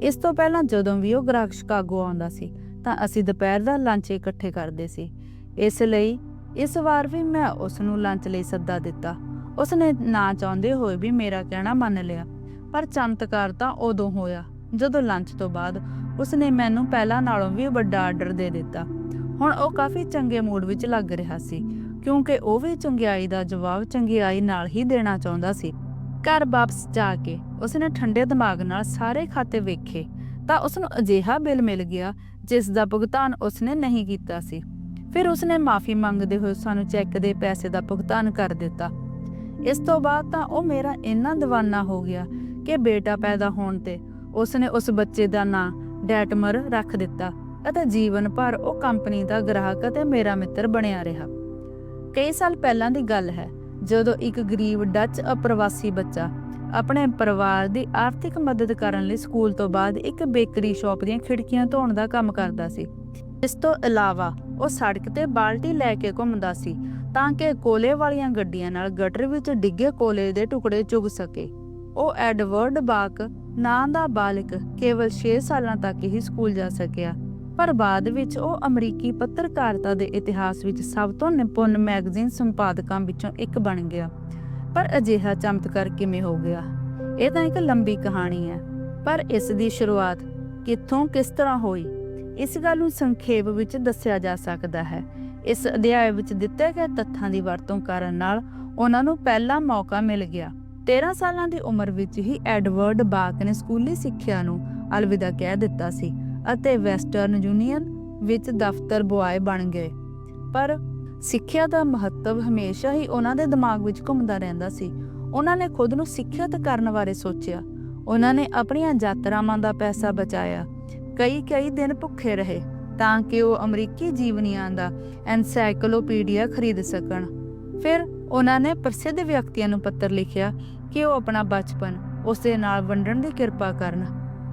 ਇਸ ਤੋਂ ਪਹਿਲਾਂ ਜਦੋਂ ਵੀ ਉਹ ਗ੍ਰਾਹਕ ਸ਼ਿਕਾਗੋ ਆਉਂਦਾ ਸੀ, ਤਾਂ ਅਸੀਂ ਦੁਪਹਿਰ ਦਾ ਲੰਚ ਇਕੱਠੇ ਕਰਦੇ ਸੀ। ਇਸ ਲਈ ਇਸ ਵਾਰ ਵੀ ਮੈਂ ਉਸ ਨੂੰ ਲੰਚ ਲਈ ਸੱਦਾ ਦਿੱਤਾ। ਉਸ ਨੇ ਨਾ ਚਾਹੁੰਦੇ ਹੋਏ ਵੀ ਮੇਰਾ ਕਹਿਣਾ ਮੰਨ ਲਿਆ, ਪਰ ਚਮਤਕਾਰ ਤਾਂ ਉਦੋਂ ਹੋਇਆ, ਜਦੋਂ ਲੰਚ ਤੋਂ ਬਾਅਦ ਉਸਨੇ ਮੈਨੂੰ ਪਹਿਲਾਂ ਨਾਲੋਂ ਵੀ ਵੱਡਾ ਆਰਡਰ ਦੇ ਦਿੱਤਾ। ਹੁਣ ਉਹ ਕਾਫੀ ਚੰਗੇ ਮੂਡ ਵਿੱਚ ਲੱਗ ਰਿਹਾ ਸੀ, ਕਿਉਂਕਿ ਉਹ ਵੀ ਚੰਗਿਆਈ ਦਾ ਜਵਾਬ ਚੰਗਿਆਈ ਨਾਲ ਹੀ ਦੇਣਾ ਚਾਹੁੰਦਾ ਸੀ। ਘਰ ਵਾਪਸ ਜਾ ਕੇ ਉਸਨੇ ਠੰਡੇ ਦਿਮਾਗ ਨਾਲ ਸਾਰੇ ਖਾਤੇ ਵੇਖੇ ਤਾਂ ਉਸਨੂੰ ਅਜਿਹਾ ਬਿੱਲ ਮਿਲ ਗਿਆ ਜਿਸ ਦਾ ਭੁਗਤਾਨ ਉਸਨੇ ਨਹੀਂ ਕੀਤਾ ਸੀ। ਫਿਰ ਉਸਨੇ ਮਾਫੀ ਮੰਗਦੇ ਹੋਏ ਸਾਨੂੰ ਚੈੱਕ ਦੇ ਪੈਸੇ ਦਾ ਭੁਗਤਾਨ ਕਰ ਦਿੱਤਾ। ਇਸ ਤੋਂ ਬਾਅਦ ਤਾਂ ਉਹ ਮੇਰਾ ਇੰਨਾ دیਵਾਨਾ ਹੋ ਗਿਆ ਕਿ ਬੇਟਾ ਪੈਦਾ ਹੋਣ ਤੇ ਉਸਨੇ ਉਸ ਬੱਚੇ ਦਾ ਨਾਂ ਡੈਟਮਰ ਰੱਖ ਦਿੱਤਾ ਅਤੇ ਜੀਵਨ ਭਰ ਉਹ ਕੰਪਨੀ ਦਾ ਗ੍ਰਾਹਕ ਅਤੇ ਮੇਰਾ ਮਿੱਤਰ ਬਣਿਆ ਰਿਹਾ। ਕਈ ਸਾਲ ਪਹਿਲਾਂ ਦੀ ਗੱਲ ਹੈ ਜਦੋਂ ਇੱਕ ਗਰੀਬ ਡੱਚ ਅਪ੍ਰਵਾਸੀ ਬੱਚਾ ਆਪਣੇ ਪਰਿਵਾਰ ਦੀ ਆਰਥਿਕ ਮਦਦ ਕਰਨ ਲਈ ਸਕੂਲ ਤੋਂ ਬਾਅਦ ਇੱਕ ਬੇਕਰੀ ਸ਼ਾਪ ਦੀਆਂ ਖਿੜਕੀਆਂ ਧੋਣ ਦਾ ਕੰਮ ਕਰਦਾ ਸੀ। ਇਸ ਤੋਂ ਇਲਾਵਾ ਉਹ ਸੜਕ ਤੇ ਬਾਲਟੀ ਲੈ ਕੇ ਘੁੰਮਦਾ ਸੀ ਤਾਂ ਕਿ ਕੋਲੇ ਵਾਲੀਆਂ ਗੱਡੀਆਂ ਨਾਲ ਗਟਰ ਵਿੱਚ ਡਿੱਗੇ ਕੋਲੇ ਦੇ ਟੁਕੜੇ ਚੁਗ ਸਕੇ। ਉਹ ਐਡਵਰਡ ਬਾਕ ਨਾਂ ਦਾ ਬਾਲਕ ਕੇਵਲ 6 ਸਾਲਾਂ ਤੱਕ ਹੀ ਸਕੂਲ ਜਾ ਸਕਿਆ। ਪਰ ਬਾਅਦ ਵਿੱਚ ਉਹ ਅਮਰੀਕੀ ਪੱਤਰਕਾਰਤਾ ਦੇ ਇਤਿਹਾਸ ਵਿੱਚ ਸਭ ਤੋਂ ਨਿਪੁੰਨ ਮੈਗਜ਼ੀਨ ਸੰਪਾਦਕਾਂ ਵਿੱਚੋਂ ਇੱਕ ਬਣ ਗਿਆ। ਪਰ ਅਜਿਹਾ ਚਮਤਕਾਰ ਕਿਵੇਂ ਹੋ ਗਿਆ? ਇਹ ਤਾਂ ਇੱਕ ਲੰਬੀ ਕਹਾਣੀ ਹੈ। ਪਰ ਇਸ ਦੀ ਸ਼ੁਰੂਆਤ ਕਿੱਥੋਂ ਕਿਸ ਤਰ੍ਹਾਂ ਹੋਈ? ਇਸ ਗੱਲ ਨੂੰ ਸੰਖੇਪ ਵਿੱਚ ਦੱਸਿਆ ਜਾ ਸਕਦਾ ਹੈ। ਇਸ ਅਧਿਆਇ ਵਿੱਚ ਦਿੱਤੇ ਗਏ ਤੱਥਾਂ ਦੀ ਵਰਤੋਂ ਕਰਨ ਨਾਲ ਉਹਨਾਂ ਨੂੰ ਪਹਿਲਾ ਮੌਕਾ ਮਿਲ ਗਿਆ। 13 ਸਾਲਾਂ ਦੀ ਉਮਰ ਵਿੱਚ ਹੀ ਐਡਵਰਡ ਬਾਕ ਨੇ ਸਕੂਲੀ ਸਿੱਖਿਆ ਨੂੰ ਅਲਵਿਦਾ ਕਹਿ ਦਿੱਤਾ ਸੀ। ਅਤੇ ਵੈਸਟਰਨ ਯੂਨੀਅਨ ਵਿੱਚ ਦਫ਼ਤਰ ਬੁਆਏ ਬਣ ਗਏ। ਪਰ ਸਿੱਖਿਆ ਦਾ ਮਹੱਤਵ ਹਮੇਸ਼ਾ ਹੀ ਉਹਨਾਂ ਦੇ ਦਿਮਾਗ ਵਿੱਚ ਘੁੰਮਦਾ ਰਹਿੰਦਾ ਸੀ। ਉਹਨਾਂ ਨੇ ਖੁਦ ਨੂੰ ਸਿੱਖਿਅਤ ਕਰਨ ਬਾਰੇ ਸੋਚਿਆ। ਉਹਨਾਂ ਨੇ ਆਪਣੀਆਂ ਯਾਤਰਾਵਾਂ ਦਾ ਪੈਸਾ ਬਚਾਇਆ। ਕਈ ਕਈ ਦਿਨ ਭੁੱਖੇ ਰਹੇ ਤਾਂ ਕਿ ਉਹ ਅਮਰੀਕੀ ਜੀਵਨੀਆਂ ਦਾ ਐਨਸਾਈਕਲੋਪੀਡੀਆ ਖਰੀਦ ਸਕਣ। ਫਿਰ ਉਹਨਾਂ ਨੇ ਪ੍ਰਸਿੱਧ ਵਿਅਕਤੀਆਂ ਨੂੰ ਪੱਤਰ ਲਿਖਿਆ ਕਿ ਉਹ ਆਪਣਾ ਬਚਪਨ ਉਸ ਦੇ ਨਾਲ ਵੰਡਣ ਦੀ ਕਿਰਪਾ ਕਰਨ।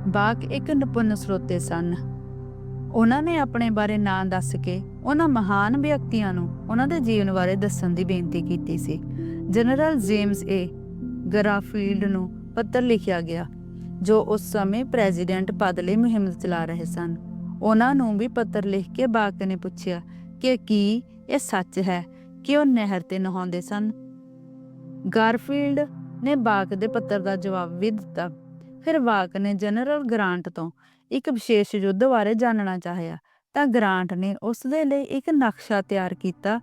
ਬਾਕ ਇੱਕ ਨਿਪੁੰਨ ਸਰੋਤੇ ਸਨ। ਉਹਨਾਂ ਨੇ ਆਪਣੇ ਬਾਰੇ ਨਾਂ ਦੱਸ ਕੇ ਉਹਨਾਂ ਮਹਾਨ ਵਿਅਕਤੀਆਂ ਨੂੰ ਉਹਨਾਂ ਦੇ ਜੀਵਨ ਬਾਰੇ ਦੱਸਣ ਦੀ ਬੇਨਤੀ ਕੀਤੀ ਸੀ। ਜਨਰਲ ਜੇਮਸ ਏ ਗਰਾਫੀਲਡ ਨੂੰ ਪੱਤਰ ਲਿਖਿਆ ਗਿਆ, ਜੋ ਉਸ ਸਮੇਂ ਪ੍ਰੈਜ਼ੀਡੈਂਟ ਪਦ ਲਈ ਮੁਹਿੰਮ ਚਲਾ ਰਹੇ ਸਨ। ਉਹਨਾਂ ਨੂੰ ਵੀ ਪੱਤਰ ਲਿਖ ਕੇ ਬਾਕ ਨੇ ਪੁੱਛਿਆ ਕਿ ਕੀ ਇਹ ਸੱਚ ਹੈ ਕਿ ਉਹ ਨਹਿਰ ਤੇ ਨਹਾਉਂਦੇ ਸਨ? ਗਾਰਫੀਲਡ ਨੇ ਬਾਕ ਦੇ ਪੱਤਰ ਦਾ ਜਵਾਬ ਵੀ ਦਿੱਤਾ। ਫਿਰ ਵਾਕ ਨੇ ਜਨਰਲ ਗ੍ਰਾਂਟ ਤੋਂ ਇੱਕ ਵਿਸ਼ੇਸ਼ ਯੁੱਧ ਬਾਰੇ ਜਾਣਨਾ ਚਾਹਿਆ, ਤਾਂ ਗ੍ਰਾਂਟ ਨੇ ਉਸ ਦੇ ਲਈ ਇੱਕ ਨਕਸ਼ਾ ਤਿਆਰ ਕੀਤਾ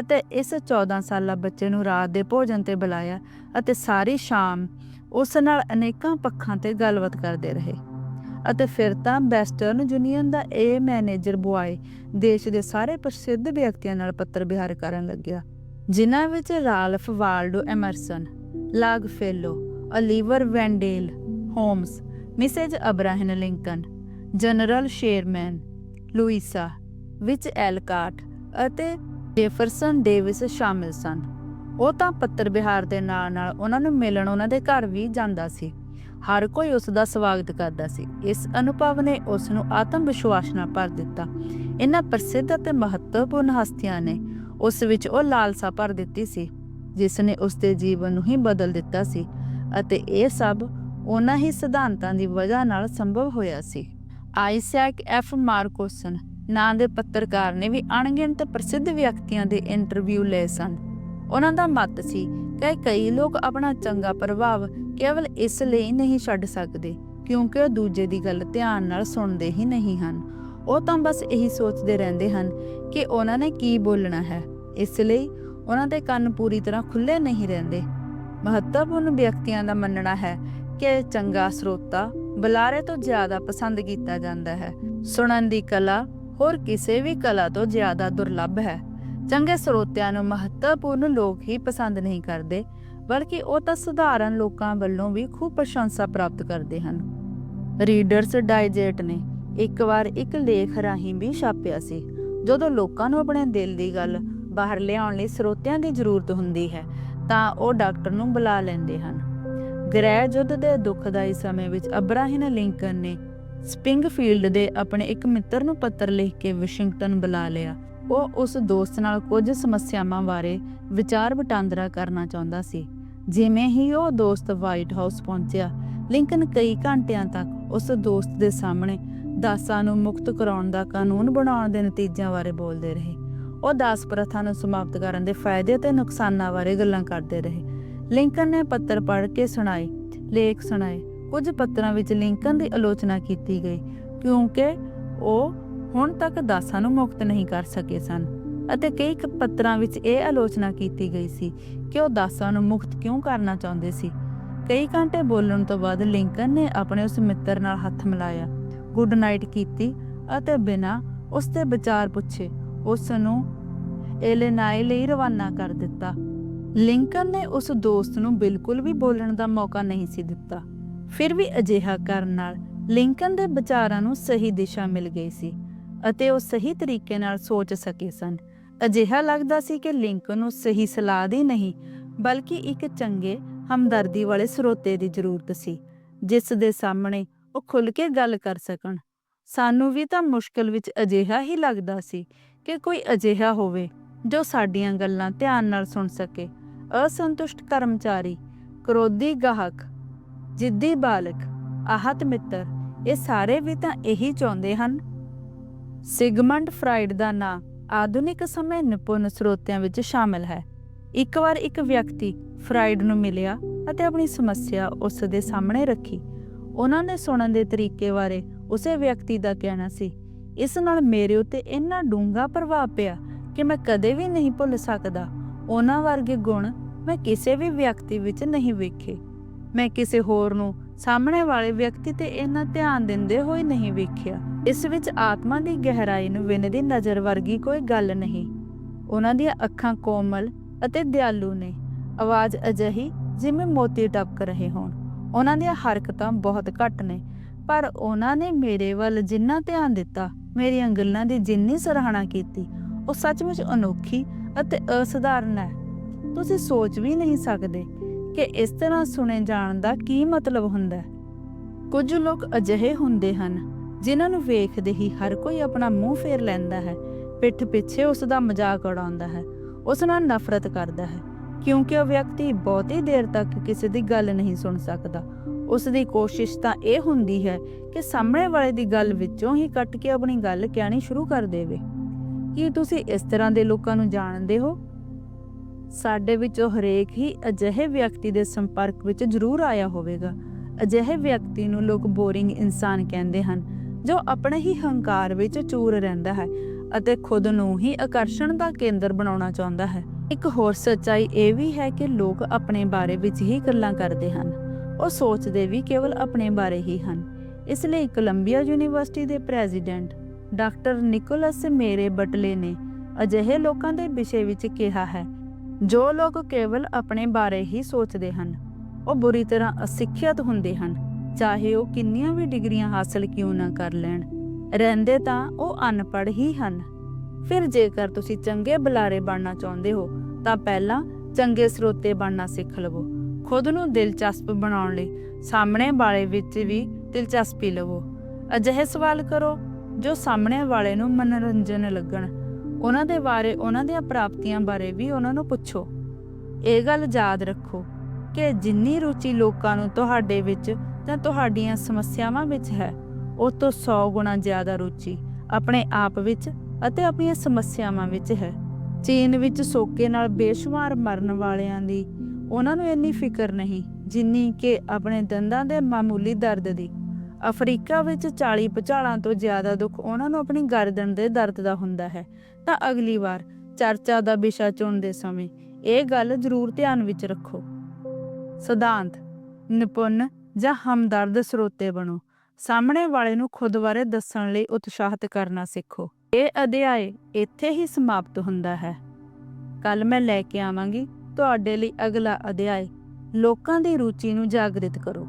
ਅਤੇ ਇਸ 14 ਸਾਲਾ ਬੱਚੇ ਨੂੰ ਰਾਤ ਦੇ ਭੋਜਨ ਤੇ ਬੁਲਾਇਆ ਅਤੇ ਸਾਰੀ ਸ਼ਾਮ ਉਸ ਨਾਲ ਅਨੇਕਾਂ ਪੱਖਾਂ ਤੇ ਗੱਲਬਾਤ ਕਰਦੇ ਰਹੇ। ਅਤੇ ਫਿਰ ਤਾਂ ਵੈਸਟਰਨ ਯੂਨੀਅਨ ਦਾ ਇਹ ਮੈਨੇਜਰ ਬੁਆਏ ਦੇਸ਼ ਦੇ ਸਾਰੇ ਪ੍ਰਸਿੱਧ ਵਿਅਕਤੀਆਂ ਨਾਲ ਪੱਤਰ ਵਿਹਾਰ ਕਰਨ ਲੱਗਿਆ, ਜਿਨ੍ਹਾਂ ਵਿੱਚ Ralph Waldo Emerson Longfellow Oliver Wendell Holmes, Mrs Abraham Lincoln, General Sherman Louisa ਵਿੱਚ ਐਲਕਾਟ ਅਤੇ ਜੇਫਰਸਨ ਡੇਵਿਸ ਸ਼ਾਮਿਲ ਸਨ। ਉਹ ਤਾਂ ਪੱਤਰ ਵਿਹਾਰ ਦੇ ਨਾਲ ਨਾਲ ਉਹਨਾਂ ਨੂੰ ਮਿਲਣ ਉਹਨਾਂ ਦੇ ਘਰ ਵੀ ਜਾਂਦਾ ਸੀ। ਹਰ ਕੋਈ ਉਸ ਦਾ ਸਵਾਗਤ ਕਰਦਾ ਸੀ। ਇਸ ਅਨੁਭਵ ਨੇ ਉਸ ਨੂੰ ਆਤਮ ਵਿਸ਼ਵਾਸ ਨਾਲ ਭਰ ਦਿੱਤਾ। ਇਹਨਾਂ ਪ੍ਰਸਿੱਧ ਅਤੇ ਮਹੱਤਵਪੂਰਨ ਹਸਤੀਆਂ ਨੇ ਉਸ ਵਿੱਚ ਉਹ ਲਾਲਸਾ ਭਰ ਦਿੱਤੀ ਸੀ, ਜਿਸ ਨੇ ਉਸ ਦੇ ਜੀਵਨ ਨੂੰ ਹੀ ਬਦਲ ਦਿੱਤਾ ਸੀ ਅਤੇ ਇਹ ਸਭ ਉਹਨਾਂ ਹੀ ਸਿਧਾਂਤਾਂ ਦੀ ਵਜ੍ਹਾ ਨਾਲ ਸੰਭਵ ਹੋਇਆ ਸੀ। Isaac F. ਮਾਰਕੋਸਨ, ਨਾਂ ਦੇ ਪੱਤਰਕਾਰ ਨੇ ਵੀ ਅਣਗਿਣਤ ਪ੍ਰਸਿੱਧ ਵਿਅਕਤੀਆਂ ਦੇ ਇੰਟਰਵਿਊ ਲਏ ਸਨ। ਉਹਨਾਂ ਦਾ ਮਤ ਸੀ ਕਿ ਕਈ ਲੋਕ ਆਪਣਾ ਚੰਗਾ ਪ੍ਰਭਾਵ ਕੇਵਲ ਇਸ ਲਈ ਨਹੀਂ ਛੱਡ ਸਕਦੇ, ਕਿਉਂਕਿ ਉਹ ਦੂਜੇ ਦੀ ਗੱਲ ਧਿਆਨ ਨਾਲ ਸੁਣਦੇ ਹੀ ਨਹੀਂ ਹਨ। ਉਹ ਤਾਂ ਬਸ ਇਹੀ ਸੋਚਦੇ ਰਹਿੰਦੇ ਹਨ ਕਿ ਉਹਨਾਂ ਨੇ ਕੀ ਬੋਲਣਾ ਹੈ। ਇਸ ਲਈ ਉਹਨਾਂ ਦੇ ਕੰਨ ਪੂਰੀ ਤਰ੍ਹਾਂ ਖੁੱਲੇ ਨਹੀਂ ਰਹਿੰਦੇ। ਮਹੱਤਵਪੂਰਨ ਵਿਅਕਤੀਆਂ ਦਾ ਮੰਨਣਾ ਹੈ ਕਿ ਚੰਗਾ ਸਰੋਤਾ ਬੁਲਾਰੇ ਤੋਂ ਜ਼ਿਆਦਾ ਪਸੰਦ ਕੀਤਾ ਜਾਂਦਾ ਹੈ। ਸੁਣਨ ਦੀ ਕਲਾ ਹੋਰ ਕਿਸੇ ਵੀ ਕਲਾ ਤੋਂ ਜ਼ਿਆਦਾ ਦੁਰਲੱਭ ਹੈ। ਚੰਗੇ ਸਰੋਤਿਆਂ ਨੂੰ ਮਹੱਤਵਪੂਰਨ ਲੋਕ ਹੀ ਪਸੰਦ ਨਹੀਂ ਕਰਦੇ, ਬਲਕਿ ਉਹ ਤਾਂ ਸਧਾਰਨ ਲੋਕਾਂ ਵੱਲੋਂ ਵੀ ਖੂਬ ਪ੍ਰਸ਼ੰਸਾ ਪ੍ਰਾਪਤ ਕਰਦੇ ਹਨ। ਰੀਡਰਸ ਡਾਈਜੈਸਟ ਨੇ ਇੱਕ ਵਾਰ ਇੱਕ ਲੇਖ ਰਾਹੀਂ ਵੀ ਛਾਪਿਆ ਸੀ, ਜਦੋਂ ਲੋਕਾਂ ਨੂੰ ਆਪਣੇ ਦਿਲ ਦੀ ਗੱਲ ਬਾਹਰ ਲਿਆਉਣ ਲਈ ਸਰੋਤਿਆਂ ਦੀ ਜ਼ਰੂਰਤ ਹੁੰਦੀ ਹੈ, ਤਾਂ ਉਹ ਡਾਕਟਰ ਨੂੰ ਬੁਲਾ ਲੈਂਦੇ ਹਨ। ਗ੍ਰਹਿ ਯੁੱਧ ਦੇ ਦੁਖਦਾਈ ਸਮੇਂ ਵਿੱਚ ਅਬਰਾਹਮ ਲਿੰਕਨ ਨੇ ਸਪਿੰਗਫੀਲਡ ਦੇ ਆਪਣੇ ਇੱਕ ਮਿੱਤਰ ਨੂੰ ਪੱਤਰ ਲਿਖ ਕੇ ਵਾਸ਼ਿੰਗਟਨ ਬੁਲਾ ਲਿਆ। ਉਹ ਉਸ ਦੋਸਤ ਨਾਲ ਕੁਝ ਸਮੱਸਿਆਵਾਂ ਬਾਰੇ ਵਿਚਾਰ ਵਟਾਂਦਰਾ ਕਰਨਾ ਚਾਹੁੰਦਾ ਸੀ। ਜਿਵੇਂ ਹੀ ਉਹ ਦੋਸਤ ਵਾਈਟ ਹਾਊਸ ਪਹੁੰਚਿਆ, ਲਿੰਕਨ ਕਈ ਘੰਟਿਆਂ ਤੱਕ ਉਸ ਦੋਸਤ ਦੇ ਸਾਹਮਣੇ ਦਾਸਾਂ ਨੂੰ ਮੁਕਤ ਕਰਾਉਣ ਦਾ ਕਾਨੂੰਨ ਬਣਾਉਣ ਦੇ ਨਤੀਜਿਆਂ ਬਾਰੇ ਬੋਲਦੇ ਰਹੇ। ਉਹ ਦਾਸ ਪ੍ਰਥਾ ਨੂੰ ਸਮਾਪਤ ਕਰਨ ਦੇ ਫਾਇਦੇ ਤੇ ਨੁਕਸਾਨਾਂ ਬਾਰੇ ਗੱਲਾਂ ਕਰਦੇ ਰਹੇ। ਲਿੰਕਨ ਨੇ ਪੱਤਰ ਪੜ੍ਹ ਕੇ ਸੁਣਾਏ, ਲੇਖ ਸੁਣਾਏ। ਕੁਝ ਪੱਤਰਾਂ ਵਿੱਚ ਲਿੰਕਨ ਦੀ ਆਲੋਚਨਾ ਕੀਤੀ ਗਈ, ਕਿਉਂਕਿ ਉਹ ਹੁਣ ਤੱਕ ਦਾਸਾਂ ਨੂੰ ਮੁਕਤ ਨਹੀਂ ਕਰ ਸਕੇ ਸਨ ਅਤੇ ਕਈ ਪੱਤਰਾਂ ਵਿੱਚ ਇਹ ਆਲੋਚਨਾ ਕੀਤੀ ਗਈ ਸੀ ਕਿ ਉਹ ਦਾਸਾਂ ਨੂੰ ਮੁਕਤ ਕਿਉਂ ਕਰਨਾ ਚਾਹੁੰਦੇ ਸੀ। ਕਈ ਘੰਟੇ ਬੋਲਣ ਤੋਂ ਬਾਅਦ ਲਿੰਕਨ ਨੇ ਆਪਣੇ ਉਸ ਮਿੱਤਰ ਨਾਲ ਹੱਥ ਮਿਲਾਇਆ, ਗੁੱਡ ਨਾਈਟ ਕੀਤੀ ਅਤੇ ਬਿਨਾਂ ਉਸ ਦੇ ਵਿਚਾਰ ਪੁੱਛੇ, ਉਸ ਨੂੰ ਐਲੇਨਾਈ ਲਈ ਰਵਾਨਾ ਕਰ ਦਿੱਤਾ। ਲਿੰਕਨ ਨੇ ਉਸ ਦੋਸਤ ਨੂੰ ਬਿਲਕੁਲ ਵੀ ਬੋਲਣ ਦਾ ਮੌਕਾ ਨਹੀਂ ਸੀ ਦਿੱਤਾ। ਫਿਰ ਵੀ ਅਜਿਹਾ ਕਰਨ ਨਾਲ ਲਿੰਕਨ ਦੇ ਵਿਚਾਰਾਂ ਨੂੰ ਸਹੀ ਦਿਸ਼ਾ ਮਿਲ ਗਈ ਸੀ ਅਤੇ ਉਹ ਸਹੀ ਤਰੀਕੇ ਨਾਲ ਸੋਚ ਸਕੇ ਸਨ। ਅਜਿਹਾ ਲੱਗਦਾ ਸੀ ਕਿ ਲਿੰਕਨ ਨੂੰ ਸਹੀ ਸਲਾਹ ਦੀ ਨਹੀਂ, ਬਲਕਿ ਇੱਕ ਚੰਗੇ, ਹਮਦਰਦੀ ਵਾਲੇ ਸਰੋਤੇ ਦੀ ਜ਼ਰੂਰਤ ਸੀ, ਜਿਸ ਦੇ ਸਾਹਮਣੇ ਉਹ ਖੁੱਲ ਕੇ ਗੱਲ ਕਰ ਸਕਣ। ਸਾਨੂੰ ਵੀ ਤਾਂ ਮੁਸ਼ਕਲ ਵਿੱਚ ਅਜਿਹਾ ਹੀ ਲੱਗਦਾ ਸੀ ਕਿ ਕੋਈ ਅਜਿਹਾ ਹੋਵੇ ਜੋ ਸਾਡੀਆਂ ਗੱਲਾਂ ਧਿਆਨ ਨਾਲ ਸੁਣ ਸਕੇ ਅਸੰਤੁਸ਼ਟ ਕਰਮਚਾਰੀ, ਕਰੋਧੀ ਗਾਹਕ, ਜਿੱਦੀ ਬਾਲਕ, ਆਹਤ ਮਿੱਤਰ, ਇਹ ਸਾਰੇ ਵੀ ਤਾਂ ਇਹੀ ਚਾਹੁੰਦੇ ਹਨ। ਸਿਗਮੰਡ ਫਰਾਇਡ ਦਾ ਨਾਂ ਆਧੁਨਿਕ ਸਮੇਂ ਨਿਪੁੰਨ ਸਰੋਤਿਆਂ ਵਿੱਚ ਸ਼ਾਮਲ ਹੈ। ਇੱਕ ਵਾਰ ਇੱਕ ਵਿਅਕਤੀ ਫਰਾਇਡ ਨੂੰ ਮਿਲਿਆ ਅਤੇ ਆਪਣੀ ਸਮੱਸਿਆ ਉਸ ਦੇ ਸਾਹਮਣੇ ਰੱਖੀ। ਉਹਨਾਂ ਨੇ ਸੁਣਨ ਦੇ ਤਰੀਕੇ ਬਾਰੇ ਉਸੇ ਵਿਅਕਤੀ ਦਾ ਕਹਿਣਾ ਸੀ, ਇਸ ਨਾਲ ਮੇਰੇ ਉੱਤੇ ਇੰਨਾ ਡੂੰਘਾ ਪ੍ਰਭਾਵ ਪਿਆ ਕਿ ਮੈਂ ਕਦੇ ਵੀ ਨਹੀਂ ਭੁੱਲ ਸਕਦਾ। ਉਹਨਾਂ ਵਰਗੇ ਗੁਣ ਮੈਂ ਕਿਸੇ ਵੀ ਵਿਅਕਤੀ ਵਿੱਚ ਨਹੀਂ ਵੇਖੇ। ਮੈਂ ਕਿਸੇ ਹੋਰ ਨੂੰ ਸਾਹਮਣੇ ਵਾਲੇ ਵਿਅਕਤੀ ਤੇ ਇੰਨਾ ਧਿਆਨ ਦਿੰਦੇ ਹੋਏ ਨਹੀਂ ਵੇਖਿਆ। ਇਸ ਵਿੱਚ ਆਤਮਾ ਦੀ ਗਹਿਰਾਈ ਨੂੰ ਵਿੰਨਦੀ ਨਜ਼ਰ ਵਰਗੀ ਕੋਈ ਗੱਲ ਨਹੀਂ। ਉਹਨਾਂ ਦੀਆਂ ਅੱਖਾਂ ਕੋਮਲ ਅਤੇ ਦਿਆਲੂ ਨੇ। ਆਵਾਜ਼ ਅਜਹੀ ਜਿਵੇਂ ਮੋਤੀ ਟਪਕ ਰਹੇ ਹੋਣ। ਉਹਨਾਂ ਦੀਆਂ ਹਰਕਤਾਂ ਬਹੁਤ ਘੱਟ ਨੇ। ਪਰ ਉਹਨਾਂ ਨੇ ਮੇਰੇ ਵੱਲ ਜਿੰਨਾ ਧਿਆਨ ਦਿੱਤਾ, ਮੇਰੀਆਂ ਗੱਲਾਂ ਦੀ ਜਿੰਨੀ ਸਰਾਹਨਾ ਕੀਤੀ, ਉਹ ਸੱਚਮੁੱਚ ਅਨੋਖੀ ਅਤੇ ਅਸਧਾਰਨ ਹੈ। ਤੁਸੀਂ ਸੋਚ ਵੀ ਨਹੀਂ ਸਕਦੇ ਕਿ ਇਸ ਤਰ੍ਹਾਂ ਸੁਣੇ ਜਾਣ ਦਾ ਕੀ ਮਤਲਬ ਹੁੰਦਾ ਹੈ। ਕੁਝ ਲੋਕ ਅਜਿਹੇ ਹੁੰਦੇ ਹਨ, ਜਿਨ੍ਹਾਂ ਨੂੰ ਵੇਖਦੇ ਹੀ ਹਰ ਕੋਈ ਆਪਣਾ ਮੂੰਹ ਫੇਰ ਲੈਂਦਾ ਹੈ, ਪਿੱਠ ਪਿੱਛੇ ਉਸ ਦਾ ਮਜ਼ਾਕ ਉਡਾਉਂਦਾ ਹੈ, ਉਸ ਨਾਲ ਨਫ਼ਰਤ ਕਰਦਾ ਹੈ, ਕਿਉਂਕਿ ਉਹ ਵਿਅਕਤੀ ਬਹੁਤੀ ਦੇਰ ਤੱਕ ਕਿਸੇ ਦੀ ਗੱਲ ਨਹੀਂ ਸੁਣ ਸਕਦਾ। ਉਸ ਦੀ ਕੋਸ਼ਿਸ਼ ਤਾਂ ਇਹ ਹੁੰਦੀ ਹੈ ਕਿ ਸਾਹਮਣੇ ਵਾਲੇ ਦੀ ਗੱਲ ਵਿੱਚੋਂ ਹੀ ਕੱਟ ਕੇ ਆਪਣੀ ਗੱਲ ਕਹਿਣੀ ਸ਼ੁਰੂ ਕਰ ਦੇਵੇ। ਕੀ ਤੁਸੀਂ ਇਸ ਤਰ੍ਹਾਂ ਦੇ ਲੋਕਾਂ ਨੂੰ ਜਾਣਦੇ ਹੋ? ਸਾਡੇ ਵਿੱਚੋਂ ਹਰੇਕ ਹੀ ਅਜਿਹੇ ਵਿਅਕਤੀ ਦੇ ਸੰਪਰਕ ਵਿੱਚ ਜ਼ਰੂਰ ਆਇਆ ਹੋਵੇਗਾ। ਅਜਿਹੇ ਵਿਅਕਤੀ ਨੂੰ ਲੋਕ ਬੋਰਿੰਗ ਇਨਸਾਨ ਕਹਿੰਦੇ ਹਨ, ਜੋ ਆਪਣੇ ਹੀ ਹੰਕਾਰ ਵਿੱਚ ਚੂਰ ਰਹਿੰਦਾ ਹੈ ਅਤੇ ਖੁਦ ਨੂੰ ਹੀ ਆਕਰਸ਼ਣ ਦਾ ਕੇਂਦਰ ਬਣਾਉਣਾ ਚਾਹੁੰਦਾ ਹੈ। ਇੱਕ ਹੋਰ ਸੱਚਾਈ ਇਹ ਵੀ ਹੈ ਕਿ ਲੋਕ ਆਪਣੇ ਬਾਰੇ ਵਿੱਚ ਹੀ ਗੱਲਾਂ ਕਰਦੇ ਹਨ। ਉਹ ਸੋਚਦੇ ਵੀ ਕੇਵਲ ਆਪਣੇ ਬਾਰੇ ਹੀ ਹਨ। ਇਸ ਲਈ ਕੋਲੰਬੀਆ ਯੂਨੀਵਰਸਿਟੀ ਦੇ president doctor Nicholas Murray Butler ਨੇ ਅਜਿਹੇ ਲੋਕਾਂ ਦੇ ਵਿਸ਼ੇ ਵਿੱਚ ਕਿਹਾ ਹੈ ਜੋ ਲੋਕ ਕੇਵਲ ਆਪਣੇ ਬਾਰੇ ਹੀ ਸੋਚਦੇ ਹਨ, ਉਹ ਬੁਰੀ ਤਰ੍ਹਾਂ ਅਸਿੱਖਿਅਤ ਹੁੰਦੇ ਹਨ, ਚਾਹੇ ਉਹ ਕਿੰਨੀਆਂ ਵੀ ਡਿਗਰੀਆਂ ਹਾਸਲ ਕਿਉਂ ਨਾ ਕਰ ਲੈਣ। ਰਹਿੰਦੇ ਤਾਂ ਉਹ ਅਨਪੜ੍ਹ ਹੀ ਹਨ। ਫਿਰ ਜੇਕਰ ਤੁਸੀਂ ਚੰਗੇ ਬੁਲਾਰੇ ਬਣਨਾ ਚਾਹੁੰਦੇ ਹੋ, ਤਾਂ ਪਹਿਲਾਂ ਚੰਗੇ ਸਰੋਤੇ ਬਣਨਾ ਸਿੱਖ ਲਵੋ। ਖੁਦ ਨੂੰ ਦਿਲਚਸਪ ਬਣਾਉਣ ਲਈ ਸਾਹਮਣੇ ਵਾਲੇ ਵਿੱਚ ਵੀ ਦਿਲਚਸਪੀ ਲਵੋ। ਅਜਿਹੇ ਸਵਾਲ ਕਰੋ ਜੋ ਸਾਹਮਣੇ ਵਾਲੇ ਨੂੰ ਮਨੋਰੰਜਨ ਲੱਗਣ। ਉਹਨਾਂ ਦੇ ਬਾਰੇ, ਉਹਨਾਂ ਦੀਆਂ ਪ੍ਰਾਪਤੀਆਂ ਬਾਰੇ ਵੀ ਉਹਨਾਂ ਨੂੰ ਪੁੱਛੋ। ਇਹ ਗੱਲ ਯਾਦ ਰੱਖੋ ਕਿ ਜਿੰਨੀ ਰੁਚੀ ਲੋਕਾਂ ਨੂੰ ਤੁਹਾਡੇ ਵਿੱਚ ਜਾਂ ਤੁਹਾਡੀਆਂ ਸਮੱਸਿਆਵਾਂ ਵਿੱਚ ਹੈ, ਉਹ ਤੋਂ 100 ਗੁਣਾ ਜ਼ਿਆਦਾ ਰੁਚੀ ਆਪਣੇ ਆਪ ਵਿੱਚ ਅਤੇ ਆਪਣੀਆਂ ਸਮੱਸਿਆਵਾਂ ਵਿੱਚ ਹੈ। ਚੀਨ ਵਿੱਚ ਸੋਕੇ ਨਾਲ ਬੇਸ਼ੁਮਾਰ ਮਰਨ ਵਾਲਿਆਂ ਦੀ ਉਹਨਾਂ ਨੂੰ ਇੰਨੀ ਫਿਕਰ ਨਹੀਂ ਜਿੰਨੀ ਕਿ ਆਪਣੇ ਦੰਦਾਂ ਦੇ ਮਾਮੂਲੀ ਦਰਦ ਦੀ। ਅਫਰੀਕਾ ਵਿੱਚ 40 ਭੁਚਾਲਾਂ ਤੋਂ ਜ਼ਿਆਦਾ ਦੁੱਖ ਉਹਨਾਂ ਨੂੰ ਆਪਣੀ ਗਰਦਨ ਦੇ ਦਰਦ ਦਾ ਹੁੰਦਾ ਹੈ। ਤਾਂ ਅਗਲੀ ਵਾਰ ਚਰਚਾ ਦਾ ਵਿਸ਼ਾ ਚੁਣਦੇ ਸਮੇਂ ਇਹ ਗੱਲ ਜ਼ਰੂਰ ਧਿਆਨ ਵਿੱਚ ਰੱਖੋ। ਸਿਧਾਂਤ, ਨਿਪੁੰਨ ਜਾਂ ਹਮਦਰਦ ਸਰੋਤੇ ਬਣੋ। ਸਾਹਮਣੇ ਵਾਲੇ ਨੂੰ ਖੁਦ ਬਾਰੇ ਦੱਸਣ ਲਈ ਉਤਸ਼ਾਹਿਤ ਕਰਨਾ ਸਿੱਖੋ। ਇਹ ਅਧਿਆਇ ਇੱਥੇ ਹੀ ਸਮਾਪਤ ਹੁੰਦਾ ਹੈ। ਕੱਲ ਮੈਂ ਲੈ ਕੇ ਆਵਾਂਗੀ। ਤੁਹਾਡੇ ਲਈ ਅਗਲਾ ਅਧਿਆਇ ਲੋਕਾਂ ਦੀ ਰੁਚੀ ਨੂੰ ਜਾਗਰਿਤ ਕਰੋ।